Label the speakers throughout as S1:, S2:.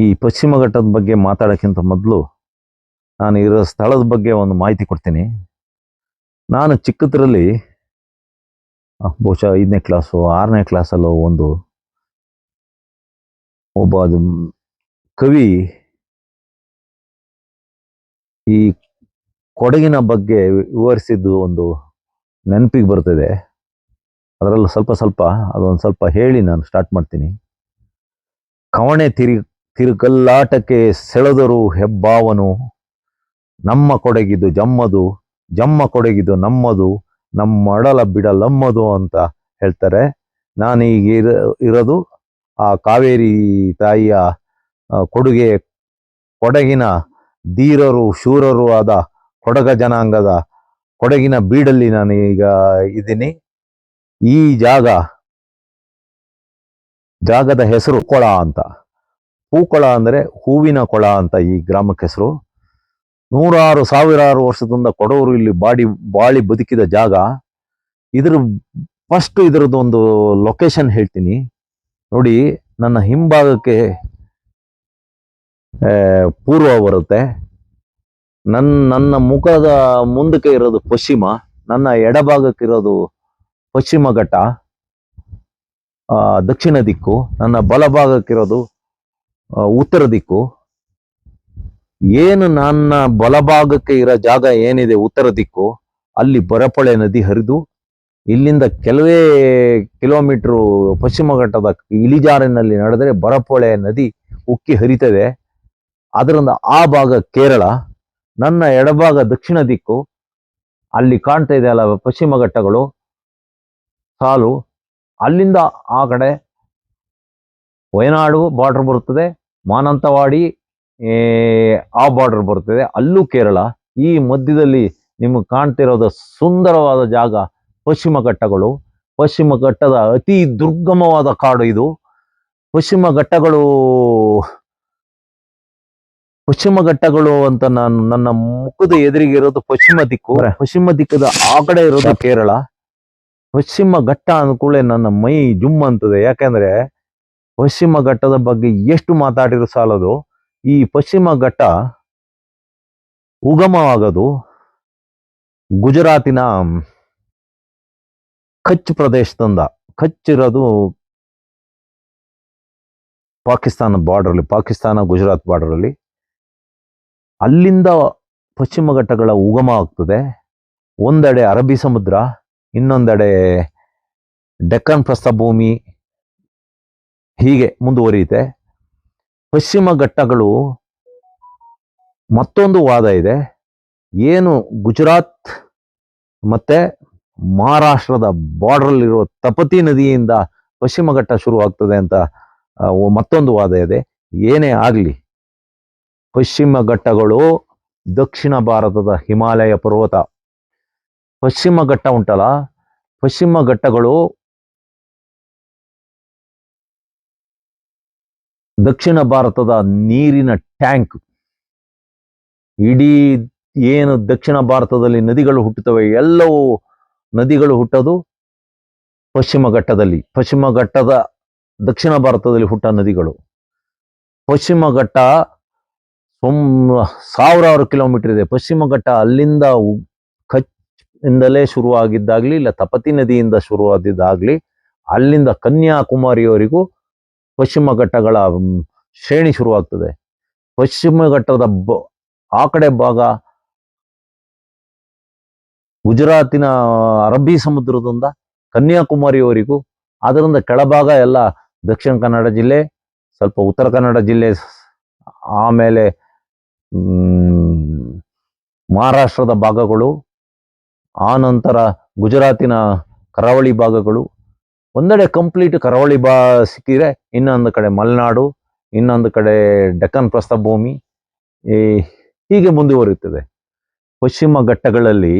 S1: ಈ ಪಶ್ಚಿಮ ಘಟ್ಟದ ಬಗ್ಗೆ ಮಾತಾಡೋಕ್ಕಿಂತ ಮೊದಲು ನಾನು ಇರೋ ಸ್ಥಳದ ಬಗ್ಗೆ ಒಂದು ಮಾಹಿತಿ ಕೊಡ್ತೀನಿ. ನಾನು ಚಿಕ್ಕದ್ರಲ್ಲಿ ಬಹುಶಃ ಐದನೇ ಕ್ಲಾಸು ಆರನೇ ಕ್ಲಾಸಲ್ಲೋ ಒಂದು ಒಬ್ಬ ಅದು ಕವಿ ಈ ಕೊಡಗಿನ ಬಗ್ಗೆ ವಿವರಿಸಿದ್ದು ಒಂದು ನೆನಪಿಗೆ ಬರ್ತಿದೆ. ಅದರಲ್ಲೂ ಸ್ವಲ್ಪ ಸ್ವಲ್ಪ ಅದೊಂದು ಸ್ವಲ್ಪ ಹೇಳಿ ನಾನು ಸ್ಟಾರ್ಟ್ ಮಾಡ್ತೀನಿ. ಕವಣೆ ತಿರಿ ತಿರುಗಲ್ಲಾಟಕ್ಕೆ ಸೆಳೆದರು ಹೆಬ್ಬಾವನು ನಮ್ಮ ಕೊಡಗಿದು ಜಮ್ಮದು, ಜಮ್ಮ ಕೊಡಗಿದು ನಮ್ಮದು, ನಮ್ಮಡಲ ಬಿಡಲಮ್ಮದು ಅಂತ ಹೇಳ್ತಾರೆ. ನಾನೀಗ ಇರ, ಇರೋದು ಆ ಕಾವೇರಿ ತಾಯಿಯ ಕೊಡುಗೆ ಕೊಡಗಿನ ಧೀರರು, ಶೂರರು ಆದ ಕೊಡಗ ಜನಾಂಗದ ಕೊಡಗಿನ ಬೀಡಲ್ಲಿ ನಾನೀಗ ಇದ್ದೀನಿ. ಈ ಜಾಗ, ಜಾಗದ ಹೆಸರು ಕೊಳ ಅಂತ. ಹೂಕೊಳ ಅಂದರೆ ಹೂವಿನ ಕೊಳ ಅಂತ ಈ ಗ್ರಾಮಕ್ಕೆ ಹೆಸರು. ನೂರಾರು ಸಾವಿರಾರು ವರ್ಷದಿಂದ ಕೊಡವರು ಇಲ್ಲಿ ಬಾಡಿ, ಬಾಳಿ ಬದುಕಿದ ಜಾಗ. ಇದ್ರ ಫಸ್ಟ್ ಇದರದ್ದು ಒಂದು ಲೊಕೇಶನ್ ಹೇಳ್ತೀನಿ. ನೋಡಿ, ನನ್ನ ಹಿಂಭಾಗಕ್ಕೆ ಪೂರ್ವ ಬರುತ್ತೆ. ನನ್ನ ನನ್ನ ಮುಖದ ಮುಂದಕ್ಕೆ ಇರೋದು ಪಶ್ಚಿಮ. ನನ್ನ ಎಡಭಾಗಕ್ಕೆ ಇರೋದು ಪಶ್ಚಿಮ ಘಟ್ಟ. ದಕ್ಷಿಣ ದಿಕ್ಕು. ನನ್ನ ಬಲಭಾಗಕ್ಕಿರೋದು ಉತ್ತರ ದಿಕ್ಕು. ಏನು ನನ್ನ ಬಲಭಾಗಕ್ಕೆ ಇರೋ ಜಾಗ ಏನಿದೆ ಉತ್ತರ ದಿಕ್ಕು, ಅಲ್ಲಿ ಬರಪಳೆ ನದಿ ಹರಿದು, ಇಲ್ಲಿಂದ ಕೆಲವೇ ಕಿಲೋಮೀಟರ್ ಪಶ್ಚಿಮ ಘಟ್ಟದ ಇಳಿಜಾರಿನಲ್ಲಿ ನಡೆದರೆ ಬರಪೊಳೆ ನದಿ ಉಕ್ಕಿ ಹರಿತದೆ. ಅದರಿಂದ ಆ ಭಾಗ ಕೇರಳ, ನನ್ನ ಎಡಭಾಗ ದಕ್ಷಿಣ ದಿಕ್ಕು. ಅಲ್ಲಿ ಕಾಣ್ತಾ ಇದೆ ಅಲ್ಲ ಪಶ್ಚಿಮ ಘಟ್ಟಗಳು, ಸಾಲು. ಅಲ್ಲಿಂದ ಆ ಕಡೆ ವಯನಾಡು ಬಾರ್ಡರ್ ಬರುತ್ತದೆ. ಮಾನಂತವಾಡಿ ಆ ಬಾರ್ಡರ್ ಬರುತ್ತದೆ. ಅಲ್ಲೂ ಕೇರಳ, ಈ ಮಧ್ಯದಲ್ಲಿ ನಿಮಗೆ ಕಾಣ್ತಿರೋದ ಸುಂದರವಾದ ಜಾಗ ಪಶ್ಚಿಮ ಘಟ್ಟಗಳು. ಪಶ್ಚಿಮ ಘಟ್ಟದ ಅತಿ ದುರ್ಗಮವಾದ ಕಾಡು ಇದು. ಪಶ್ಚಿಮ ಘಟ್ಟಗಳು ಪಶ್ಚಿಮ ಘಟ್ಟಗಳು ಅಂತ ನಾನು ನನ್ನ ಮುಖದ ಎದುರಿಗೆ ಇರೋದು ಪಶ್ಚಿಮ ದಿಕ್ಕು. ಪಶ್ಚಿಮ ದಿಕ್ಕದ ಆ ಕಡೆ ಇರೋದು ಕೇರಳ. ಪಶ್ಚಿಮ ಘಟ್ಟ ಅಂದ್ಕೂಡಲೇ ನನ್ನ ಮೈ ಜುಮ್ ಅಂತದೆ. ಯಾಕಂದ್ರೆ ಪಶ್ಚಿಮ ಘಟ್ಟದ ಬಗ್ಗೆ ಎಷ್ಟು ಮಾತಾಡಿದ್ರು ಸಾಲದು? ಈ ಪಶ್ಚಿಮ ಘಟ್ಟ ಉಗಮವಾಗೋದು. ಗುಜರಾತಿನ ಕಚ್ ಪ್ರದೇಶದಿಂದ, ಕಚ್ ಇರೋದು ಪಾಕಿಸ್ತಾನ ಬಾರ್ಡರಲ್ಲಿ ಪಾಕಿಸ್ತಾನ ಗುಜರಾತ್ ಬಾರ್ಡರಲ್ಲಿ ಅಲ್ಲಿಂದ ಪಶ್ಚಿಮ ಘಟ್ಟಗಳ ಉಗಮ ಆಗ್ತದೆ. ಒಂದೆಡೆ ಅರಬ್ಬಿ ಸಮುದ್ರ, ಇನ್ನೊಂದೆಡೆ ಡೆಕ್ಕನ್ ಪ್ರಸ್ಥಭೂಮಿ ಹೀಗೆ ಮುಂದುವರಿಯುತ್ತೆ. ಪಶ್ಚಿಮ ಘಟ್ಟಗಳು ಮತ್ತೊಂದು ವಾದ ಇದೆ. ಏನು ಗುಜರಾತ್ ಮತ್ತೆ ಮಹಾರಾಷ್ಟ್ರದ ಬಾರ್ಡ್ರಲ್ಲಿರುವ ತಪತಿ ನದಿಯಿಂದ ಪಶ್ಚಿಮ ಘಟ್ಟ ಶುರುವಾಗ್ತದೆ ಅಂತ ಮತ್ತೊಂದು ವಾದ ಇದೆ. ಏನೇ ಆಗಲಿ, ಪಶ್ಚಿಮ ಘಟ್ಟಗಳು ದಕ್ಷಿಣ ಭಾರತದ ಹಿಮಾಲಯ ಪರ್ವತ. ಪಶ್ಚಿಮ ಘಟ್ಟ ಉಂಟಲ್ಲ, ಪಶ್ಚಿಮ ಘಟ್ಟಗಳು ದಕ್ಷಿಣ ಭಾರತದ ನೀರಿನ ಟ್ಯಾಂಕ್. ಇಡೀ ಏನು ದಕ್ಷಿಣ ಭಾರತದಲ್ಲಿ ನದಿಗಳು ಹುಟ್ಟುತ್ತವೆ, ಎಲ್ಲವೂ ನದಿಗಳು ಹುಟ್ಟೋದು ಪಶ್ಚಿಮ ಘಟ್ಟದಲ್ಲಿ. ಪಶ್ಚಿಮ ಘಟ್ಟದ ದಕ್ಷಿಣ ಭಾರತದಲ್ಲಿ ಹುಟ್ಟ ನದಿಗಳು. ಪಶ್ಚಿಮ ಘಟ್ಟ ಸೊಮ್ ಸಾವಿರಾರು ಕಿಲೋಮೀಟರ್ ಇದೆ. ಪಶ್ಚಿಮ ಘಟ್ಟ ಅಲ್ಲಿಂದ ಕಚ್ ಇಂದಲೇ ಶುರುವಾಗಿದ್ದಾಗ್ಲಿ, ಇಲ್ಲ ತಪತಿ ನದಿಯಿಂದ ಶುರುವಾದಿದ್ದಾಗಲಿ, ಅಲ್ಲಿಂದ ಕನ್ಯಾಕುಮಾರಿಯವರೆಗೂ ಪಶ್ಚಿಮ ಘಟ್ಟಗಳ ಶ್ರೇಣಿ ಶುರುವಾಗ್ತದೆ. ಪಶ್ಚಿಮ ಘಟ್ಟದ ಬ- ಆ ಕಡೆ ಭಾಗ ಗುಜರಾತಿನ ಅರಬ್ಬಿ ಸಮುದ್ರದಿಂದ ಕನ್ಯಾಕುಮಾರಿಯವರೆಗೂ ಅದರಿಂದ ಕೆಳಭಾಗ ಎಲ್ಲ ದಕ್ಷಿಣ ಕನ್ನಡ ಜಿಲ್ಲೆ, ಸ್ವಲ್ಪ ಉತ್ತರ ಕನ್ನಡ ಜಿಲ್ಲೆ ಆಮೇಲೆ ಮಹಾರಾಷ್ಟ್ರದ ಭಾಗಗಳು, ಆ ನಂತರ ಗುಜರಾತಿನ ಕರಾವಳಿ ಭಾಗಗಳು ಒಂದೆಡೆ ಕಂಪ್ಲೀಟ್ ಕರಾವಳಿ ಬಾ ಸಿಕ್ಕಿದ್ರೆ ಇನ್ನೊಂದು ಕಡೆ ಮಲೆನಾಡು, ಇನ್ನೊಂದು ಕಡೆ ಡೆಕ್ಕನ್ ಪ್ರಸ್ಥಭೂಮಿ, ಈ ಹೀಗೆ ಮುಂದುವರಿಯುತ್ತದೆ. ಪಶ್ಚಿಮ ಘಟ್ಟಗಳಲ್ಲಿ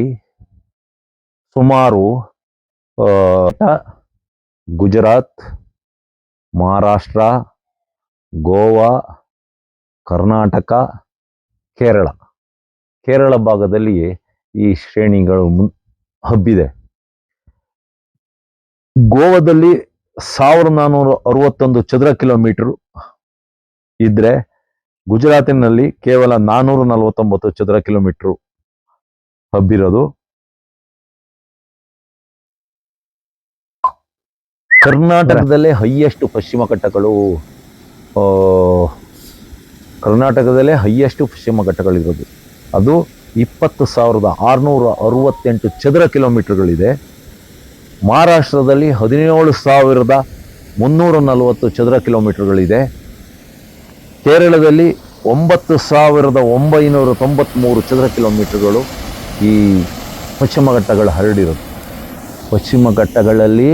S1: ಸುಮಾರು ಗುಜರಾತ್, ಮಹಾರಾಷ್ಟ್ರ, ಗೋವಾ, ಕರ್ನಾಟಕ, ಕೇರಳ. ಕೇರಳ ಭಾಗದಲ್ಲಿ ಈ ಶ್ರೇಣಿಗಳು ಮುನ್, ಹಬ್ಬಿದೆ. ಗೋವಾದಲ್ಲಿ ಸಾವಿರದ ನಾನ್ನೂರ ಅರವತ್ತೊಂದು ಚದರ ಕಿಲೋಮೀಟರ್ ಇದ್ರೆ ಗುಜರಾತಿನಲ್ಲಿ ಕೇವಲ ನಾನೂರ ನಲವತ್ತೊಂಬತ್ತು ಚದರ ಕಿಲೋಮೀಟರ್ ಹಬ್ಬಿರೋದು. ಕರ್ನಾಟಕದಲ್ಲೇ ಹೈಯೆಸ್ಟ್ ಪಶ್ಚಿಮ ಘಟ್ಟಗಳು ಕರ್ನಾಟಕದಲ್ಲೇ ಹೈಯೆಸ್ಟ್ ಪಶ್ಚಿಮ ಘಟ್ಟಗಳಿರೋದು. ಅದು ಇಪ್ಪತ್ತು ಸಾವಿರದ ಆರುನೂರ ಅರವತ್ತೆಂಟು ಚದರ ಕಿಲೋಮೀಟರ್ಗಳಿದೆ. ಮಹಾರಾಷ್ಟ್ರದಲ್ಲಿ ಹದಿನೇಳು ಸಾವಿರದ ಮುನ್ನೂರ ನಲವತ್ತು ಚದರ ಕಿಲೋಮೀಟರ್ಗಳಿದೆ. ಕೇರಳದಲ್ಲಿ ಒಂಬತ್ತು ಸಾವಿರದ ಒಂಬೈನೂರ ತೊಂಬತ್ತ್ಮೂರು ಚದರ ಕಿಲೋಮೀಟರ್ಗಳು ಈ ಪಶ್ಚಿಮ ಘಟ್ಟಗಳು ಹರಡಿರುತ್ತೆ ಪಶ್ಚಿಮ ಘಟ್ಟಗಳಲ್ಲಿ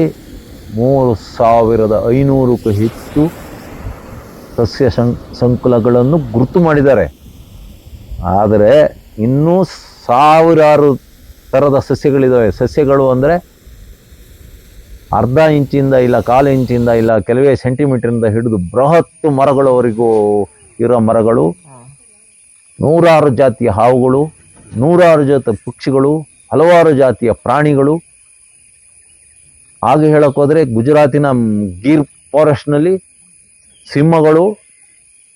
S1: ಮೂರು ಸಾವಿರದ ಐನೂರಕ್ಕೂ ಹೆಚ್ಚು ಸಸ್ಯ ಸಂ ಸಂಕುಲಗಳನ್ನು ಗುರುತು ಮಾಡಿದ್ದಾರೆ. ಆದರೆ ಇನ್ನೂ ಸಾವಿರಾರು ಥರದ ಸಸ್ಯಗಳಿದ್ದಾವೆ. ಸಸ್ಯಗಳು ಅಂದರೆ ಅರ್ಧ ಇಂಚಿಂದ ಇಲ್ಲ ಕಾಲು ಇಂಚಿಂದ ಇಲ್ಲ ಕೆಲವೇ ಸೆಂಟಿಮೀಟರಿಂದ ಹಿಡಿದು ಬೃಹತ್ತು ಮರಗಳವರೆಗೂ ಇರೋ ಮರಗಳು. ನೂರಾರು ಜಾತಿಯ ಹಾವುಗಳು ನೂರಾರು ಜಾತಿಯ ಪಕ್ಷಿಗಳು ಹಲವಾರು ಜಾತಿಯ ಪ್ರಾಣಿಗಳು. ಹಾಗೆ ಹೇಳೋಕ್ಕೋದ್ರೆ ಗುಜರಾತಿನ ಗೀರ್ ಫಾರೆಸ್ಟ್ನಲ್ಲಿ ಸಿಂಹಗಳು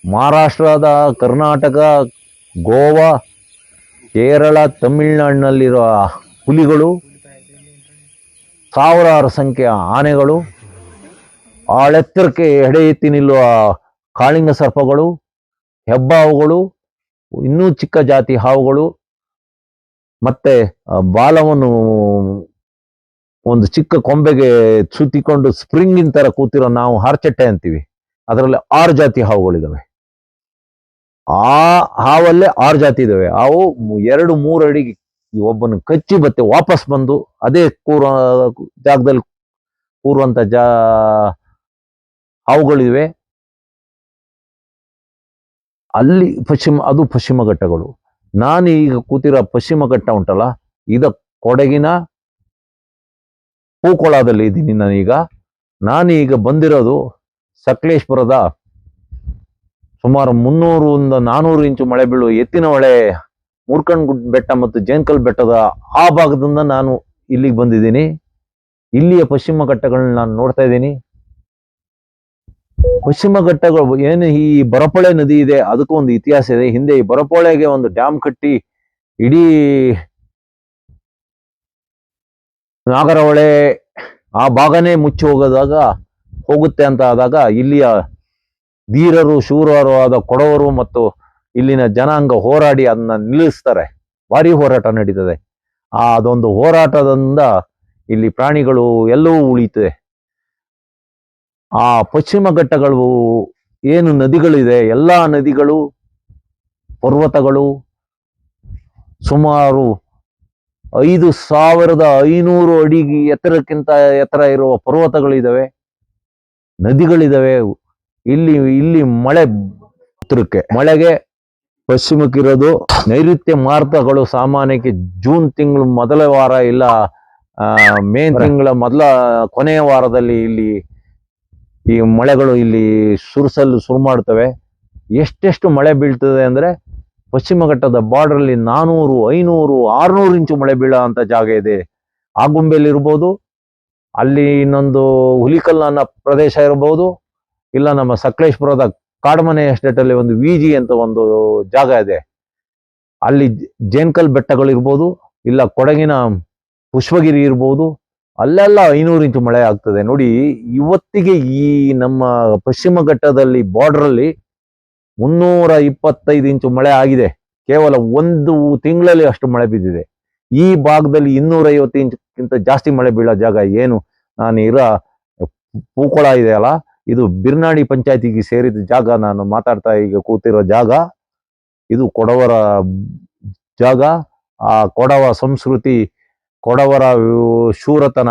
S1: ಮಹಾರಾಷ್ಟ್ರದ ಕರ್ನಾಟಕ ಗೋವಾ ಕೇರಳ ತಮಿಳುನಾಡಿನಲ್ಲಿರುವ ಹುಲಿಗಳು ಸಾವಿರಾರು ಸಂಖ್ಯೆಯ ಆನೆಗಳು, ಆಳೆತ್ತರಕ್ಕೆ ಎಡೆ ಎತ್ತಿ ನಿಲ್ಲುವ ಕಾಳಿಂಗ ಸರ್ಪಗಳು, ಹೆಬ್ಬಾವುಗಳು, ಇನ್ನೂ ಚಿಕ್ಕ ಜಾತಿ ಹಾವುಗಳು, ಮತ್ತೆ ಬಾಲವನ್ನು ಒಂದು ಚಿಕ್ಕ ಕೊಂಬೆಗೆ ಸುತ್ತಿಕೊಂಡು ಸ್ಪ್ರಿಂಗಿನ ತರ ಕೂತಿರೋ ನಾವು ಹಾರ್ಚಟ್ಟೆ ಅಂತೀವಿ. ಅದರಲ್ಲಿ ಆರು ಜಾತಿ ಹಾವುಗಳಿದ್ದಾವೆ ಆ ಹಾವಲ್ಲೇ ಆರು ಜಾತಿ ಇದ್ದಾವೆ ಅವು ಎರಡು ಮೂರು ಅಡಿಗೆ ಈ ಒಬ್ಬನ ಕಚ್ಚಿ ಬತ್ತೆ ವಾಪಸ್ ಬಂದು ಅದೇ ಕೂರ ಜಾಗದಲ್ಲಿ ಕೂರುವಂತ ಜಾ ಹಾವುಗಳಿವೆ. ಅಲ್ಲಿ ಪಶ್ಚಿಮ, ಅದು ಪಶ್ಚಿಮ ಘಟ್ಟಗಳು. ನಾನು ಈಗ ಕೂತಿರೋ ಪಶ್ಚಿಮ ಘಟ್ಟ ಉಂಟಲ್ಲ, ಇದ ಕೊಡಗಿನ ಹೂಕೊಳದಲ್ಲಿ ಇದ್ದೀನಿ ನಾನೀಗ ನಾನೀಗ ಬಂದಿರೋದು ಸಕಲೇಶ್ಪುರದ ಸುಮಾರು ಮುನ್ನೂರಿಂದ ನಾನ್ನೂರು ಇಂಚು ಮಳೆ ಬೀಳುವ ಎತ್ತಿನ ಹೊಳೆ ಮುರ್ಕಣ್ಗುಡ್ ಬೆಟ್ಟ ಮತ್ತು ಜೇನ್ಕಲ್ ಬೆಟ್ಟದ ಆ ಭಾಗದಿಂದ ನಾನು ಇಲ್ಲಿಗೆ ಬಂದಿದ್ದೀನಿ. ಇಲ್ಲಿಯ ಪಶ್ಚಿಮ ಘಟ್ಟಗಳನ್ನ ನಾನು ನೋಡ್ತಾ ಇದ್ದೀನಿ. ಪಶ್ಚಿಮ ಘಟ್ಟಗಳು ಏನು ಈ ಬರಪೊಳೆ ನದಿ ಇದೆ, ಅದಕ್ಕೂ ಒಂದು ಇತಿಹಾಸ ಇದೆ. ಹಿಂದೆ ಈ ಬರಪೊಳೆಗೆ ಒಂದು ಡ್ಯಾಮ್ ಕಟ್ಟಿ ಇಡೀ ನಾಗರಹೊಳೆ ಆ ಭಾಗನೇ ಮುಚ್ಚಿ ಹೋಗೋದಾಗ, ಹೋಗುತ್ತೆ ಅಂತ ಆದಾಗ ಇಲ್ಲಿಯ ಧೀರರು, ಶೂರರು ಆದ ಕೊಡವರು ಮತ್ತು ಇಲ್ಲಿನ ಜನಾಂಗ ಹೋರಾಡಿ ಅದನ್ನ ನಿಲ್ಲಿಸ್ತಾರೆ. ಭಾರಿ ಹೋರಾಟ ನಡೀತದೆ. ಆ ಅದೊಂದು ಹೋರಾಟದಿಂದ ಇಲ್ಲಿ ಪ್ರಾಣಿಗಳು ಎಲ್ಲವೂ ಉಳಿತದೆ ಆ ಪಶ್ಚಿಮ ಘಟ್ಟಗಳು ಏನು ನದಿಗಳಿದೆ, ಎಲ್ಲ ನದಿಗಳು, ಪರ್ವತಗಳು ಸುಮಾರು ಐದು ಸಾವಿರದ ಐನೂರು ಅಡಿ ಎತ್ತರಕ್ಕಿಂತ ಎತ್ತರ ಇರುವ ಪರ್ವತಗಳಿದ್ದಾವೆ ನದಿಗಳಿದ್ದಾವೆ ಇಲ್ಲಿ ಇಲ್ಲಿ ಮಳೆ ಉತ್ತರಕ್ಕೆ ಮಳೆಗೆ ಪಶ್ಚಿಮಕ್ಕಿರೋದು ನೈಋತ್ಯ ಮಾರ್ತಗಳು ಸಾಮಾನ್ಯಕ್ಕೆ ಜೂನ್ ತಿಂಗಳು ಮೊದಲ ವಾರ ಇಲ್ಲ ಮೇ ತಿಂಗಳ ಮೊದಲ ಕೊನೆಯ ವಾರದಲ್ಲಿ ಇಲ್ಲಿ ಈ ಮಳೆಗಳು ಇಲ್ಲಿ ಸುರಿಸಲು ಶುರು ಮಾಡ್ತವೆ. ಎಷ್ಟೆಷ್ಟು ಮಳೆ ಬೀಳ್ತದೆ ಅಂದ್ರೆ ಪಶ್ಚಿಮ ಘಟ್ಟದ ಬಾರ್ಡ್ರಲ್ಲಿ ಅಲ್ಲಿ ನಾನೂರು ಐನೂರು ಆರ್ನೂರು ಇಂಚು ಮಳೆ ಬೀಳೋ ಜಾಗ ಇದೆ. ಆಗುಂಬೆಯಲ್ಲಿ ಇರ್ಬೋದು ಅಲ್ಲಿ ಇನ್ನೊಂದು ಹುಲಿಕಲ್ ಅನ್ನೋ ಪ್ರದೇಶ ಇರಬಹುದು ಇಲ್ಲ ನಮ್ಮ ಸಕಲೇಶ್ಪುರದ ಕಾಡ್ಮನೆ ಎಸ್ಟೇಟ್ ಅಲ್ಲಿ ಒಂದು ವಿಜಿ ಅಂತ ಒಂದು ಜಾಗ ಇದೆ. ಅಲ್ಲಿ ಜ- ಜೇನ್ಕಲ್ ಬೆಟ್ಟಗಳು ಇರ್ಬೋದು, ಇಲ್ಲ ಕೊಡಗಿನ ಪುಷ್ಪಗಿರಿ ಇರ್ಬೋದು, ಅಲ್ಲೆಲ್ಲ ಐನೂರು ಇಂಚು ಮಳೆ ಆಗ್ತದೆ. ನೋಡಿ, ಇವತ್ತಿಗೆ ಈ ನಮ್ಮ ಪಶ್ಚಿಮ ಘಟ್ಟದಲ್ಲಿ ಬಾರ್ಡರ್ ಅಲ್ಲಿ ಮುನ್ನೂರ ಇಪ್ಪತ್ತೈದು ಇಂಚು ಮಳೆ ಆಗಿದೆ. ಕೇವಲ ಒಂದು ತಿಂಗಳಲ್ಲಿ ಅಷ್ಟು ಮಳೆ ಬಿದ್ದಿದೆ. ಈ ಭಾಗದಲ್ಲಿ ಇನ್ನೂರೈವತ್ತು ಇಂಚಕ್ಕಿಂತ ಜಾಸ್ತಿ ಮಳೆ ಬೀಳೋ ಜಾಗ ಏನು? ನಾನು ಇರೋ ಪೂಕೊಳ ಇದೆಯಲ್ಲ ಇದು ಬಿರ್ನಾಡಿ ಪಂಚಾಯತಿಗೆ ಸೇರಿದ ಜಾಗ, ನಾನು ಮಾತಾಡ್ತಾ ಈಗ ಕೂತಿರೋ ಜಾಗ. ಇದು ಕೊಡವರ ಜಾಗ. ಆ ಕೊಡವ ಸಂಸ್ಕೃತಿ, ಕೊಡವರ ಶೂರತನ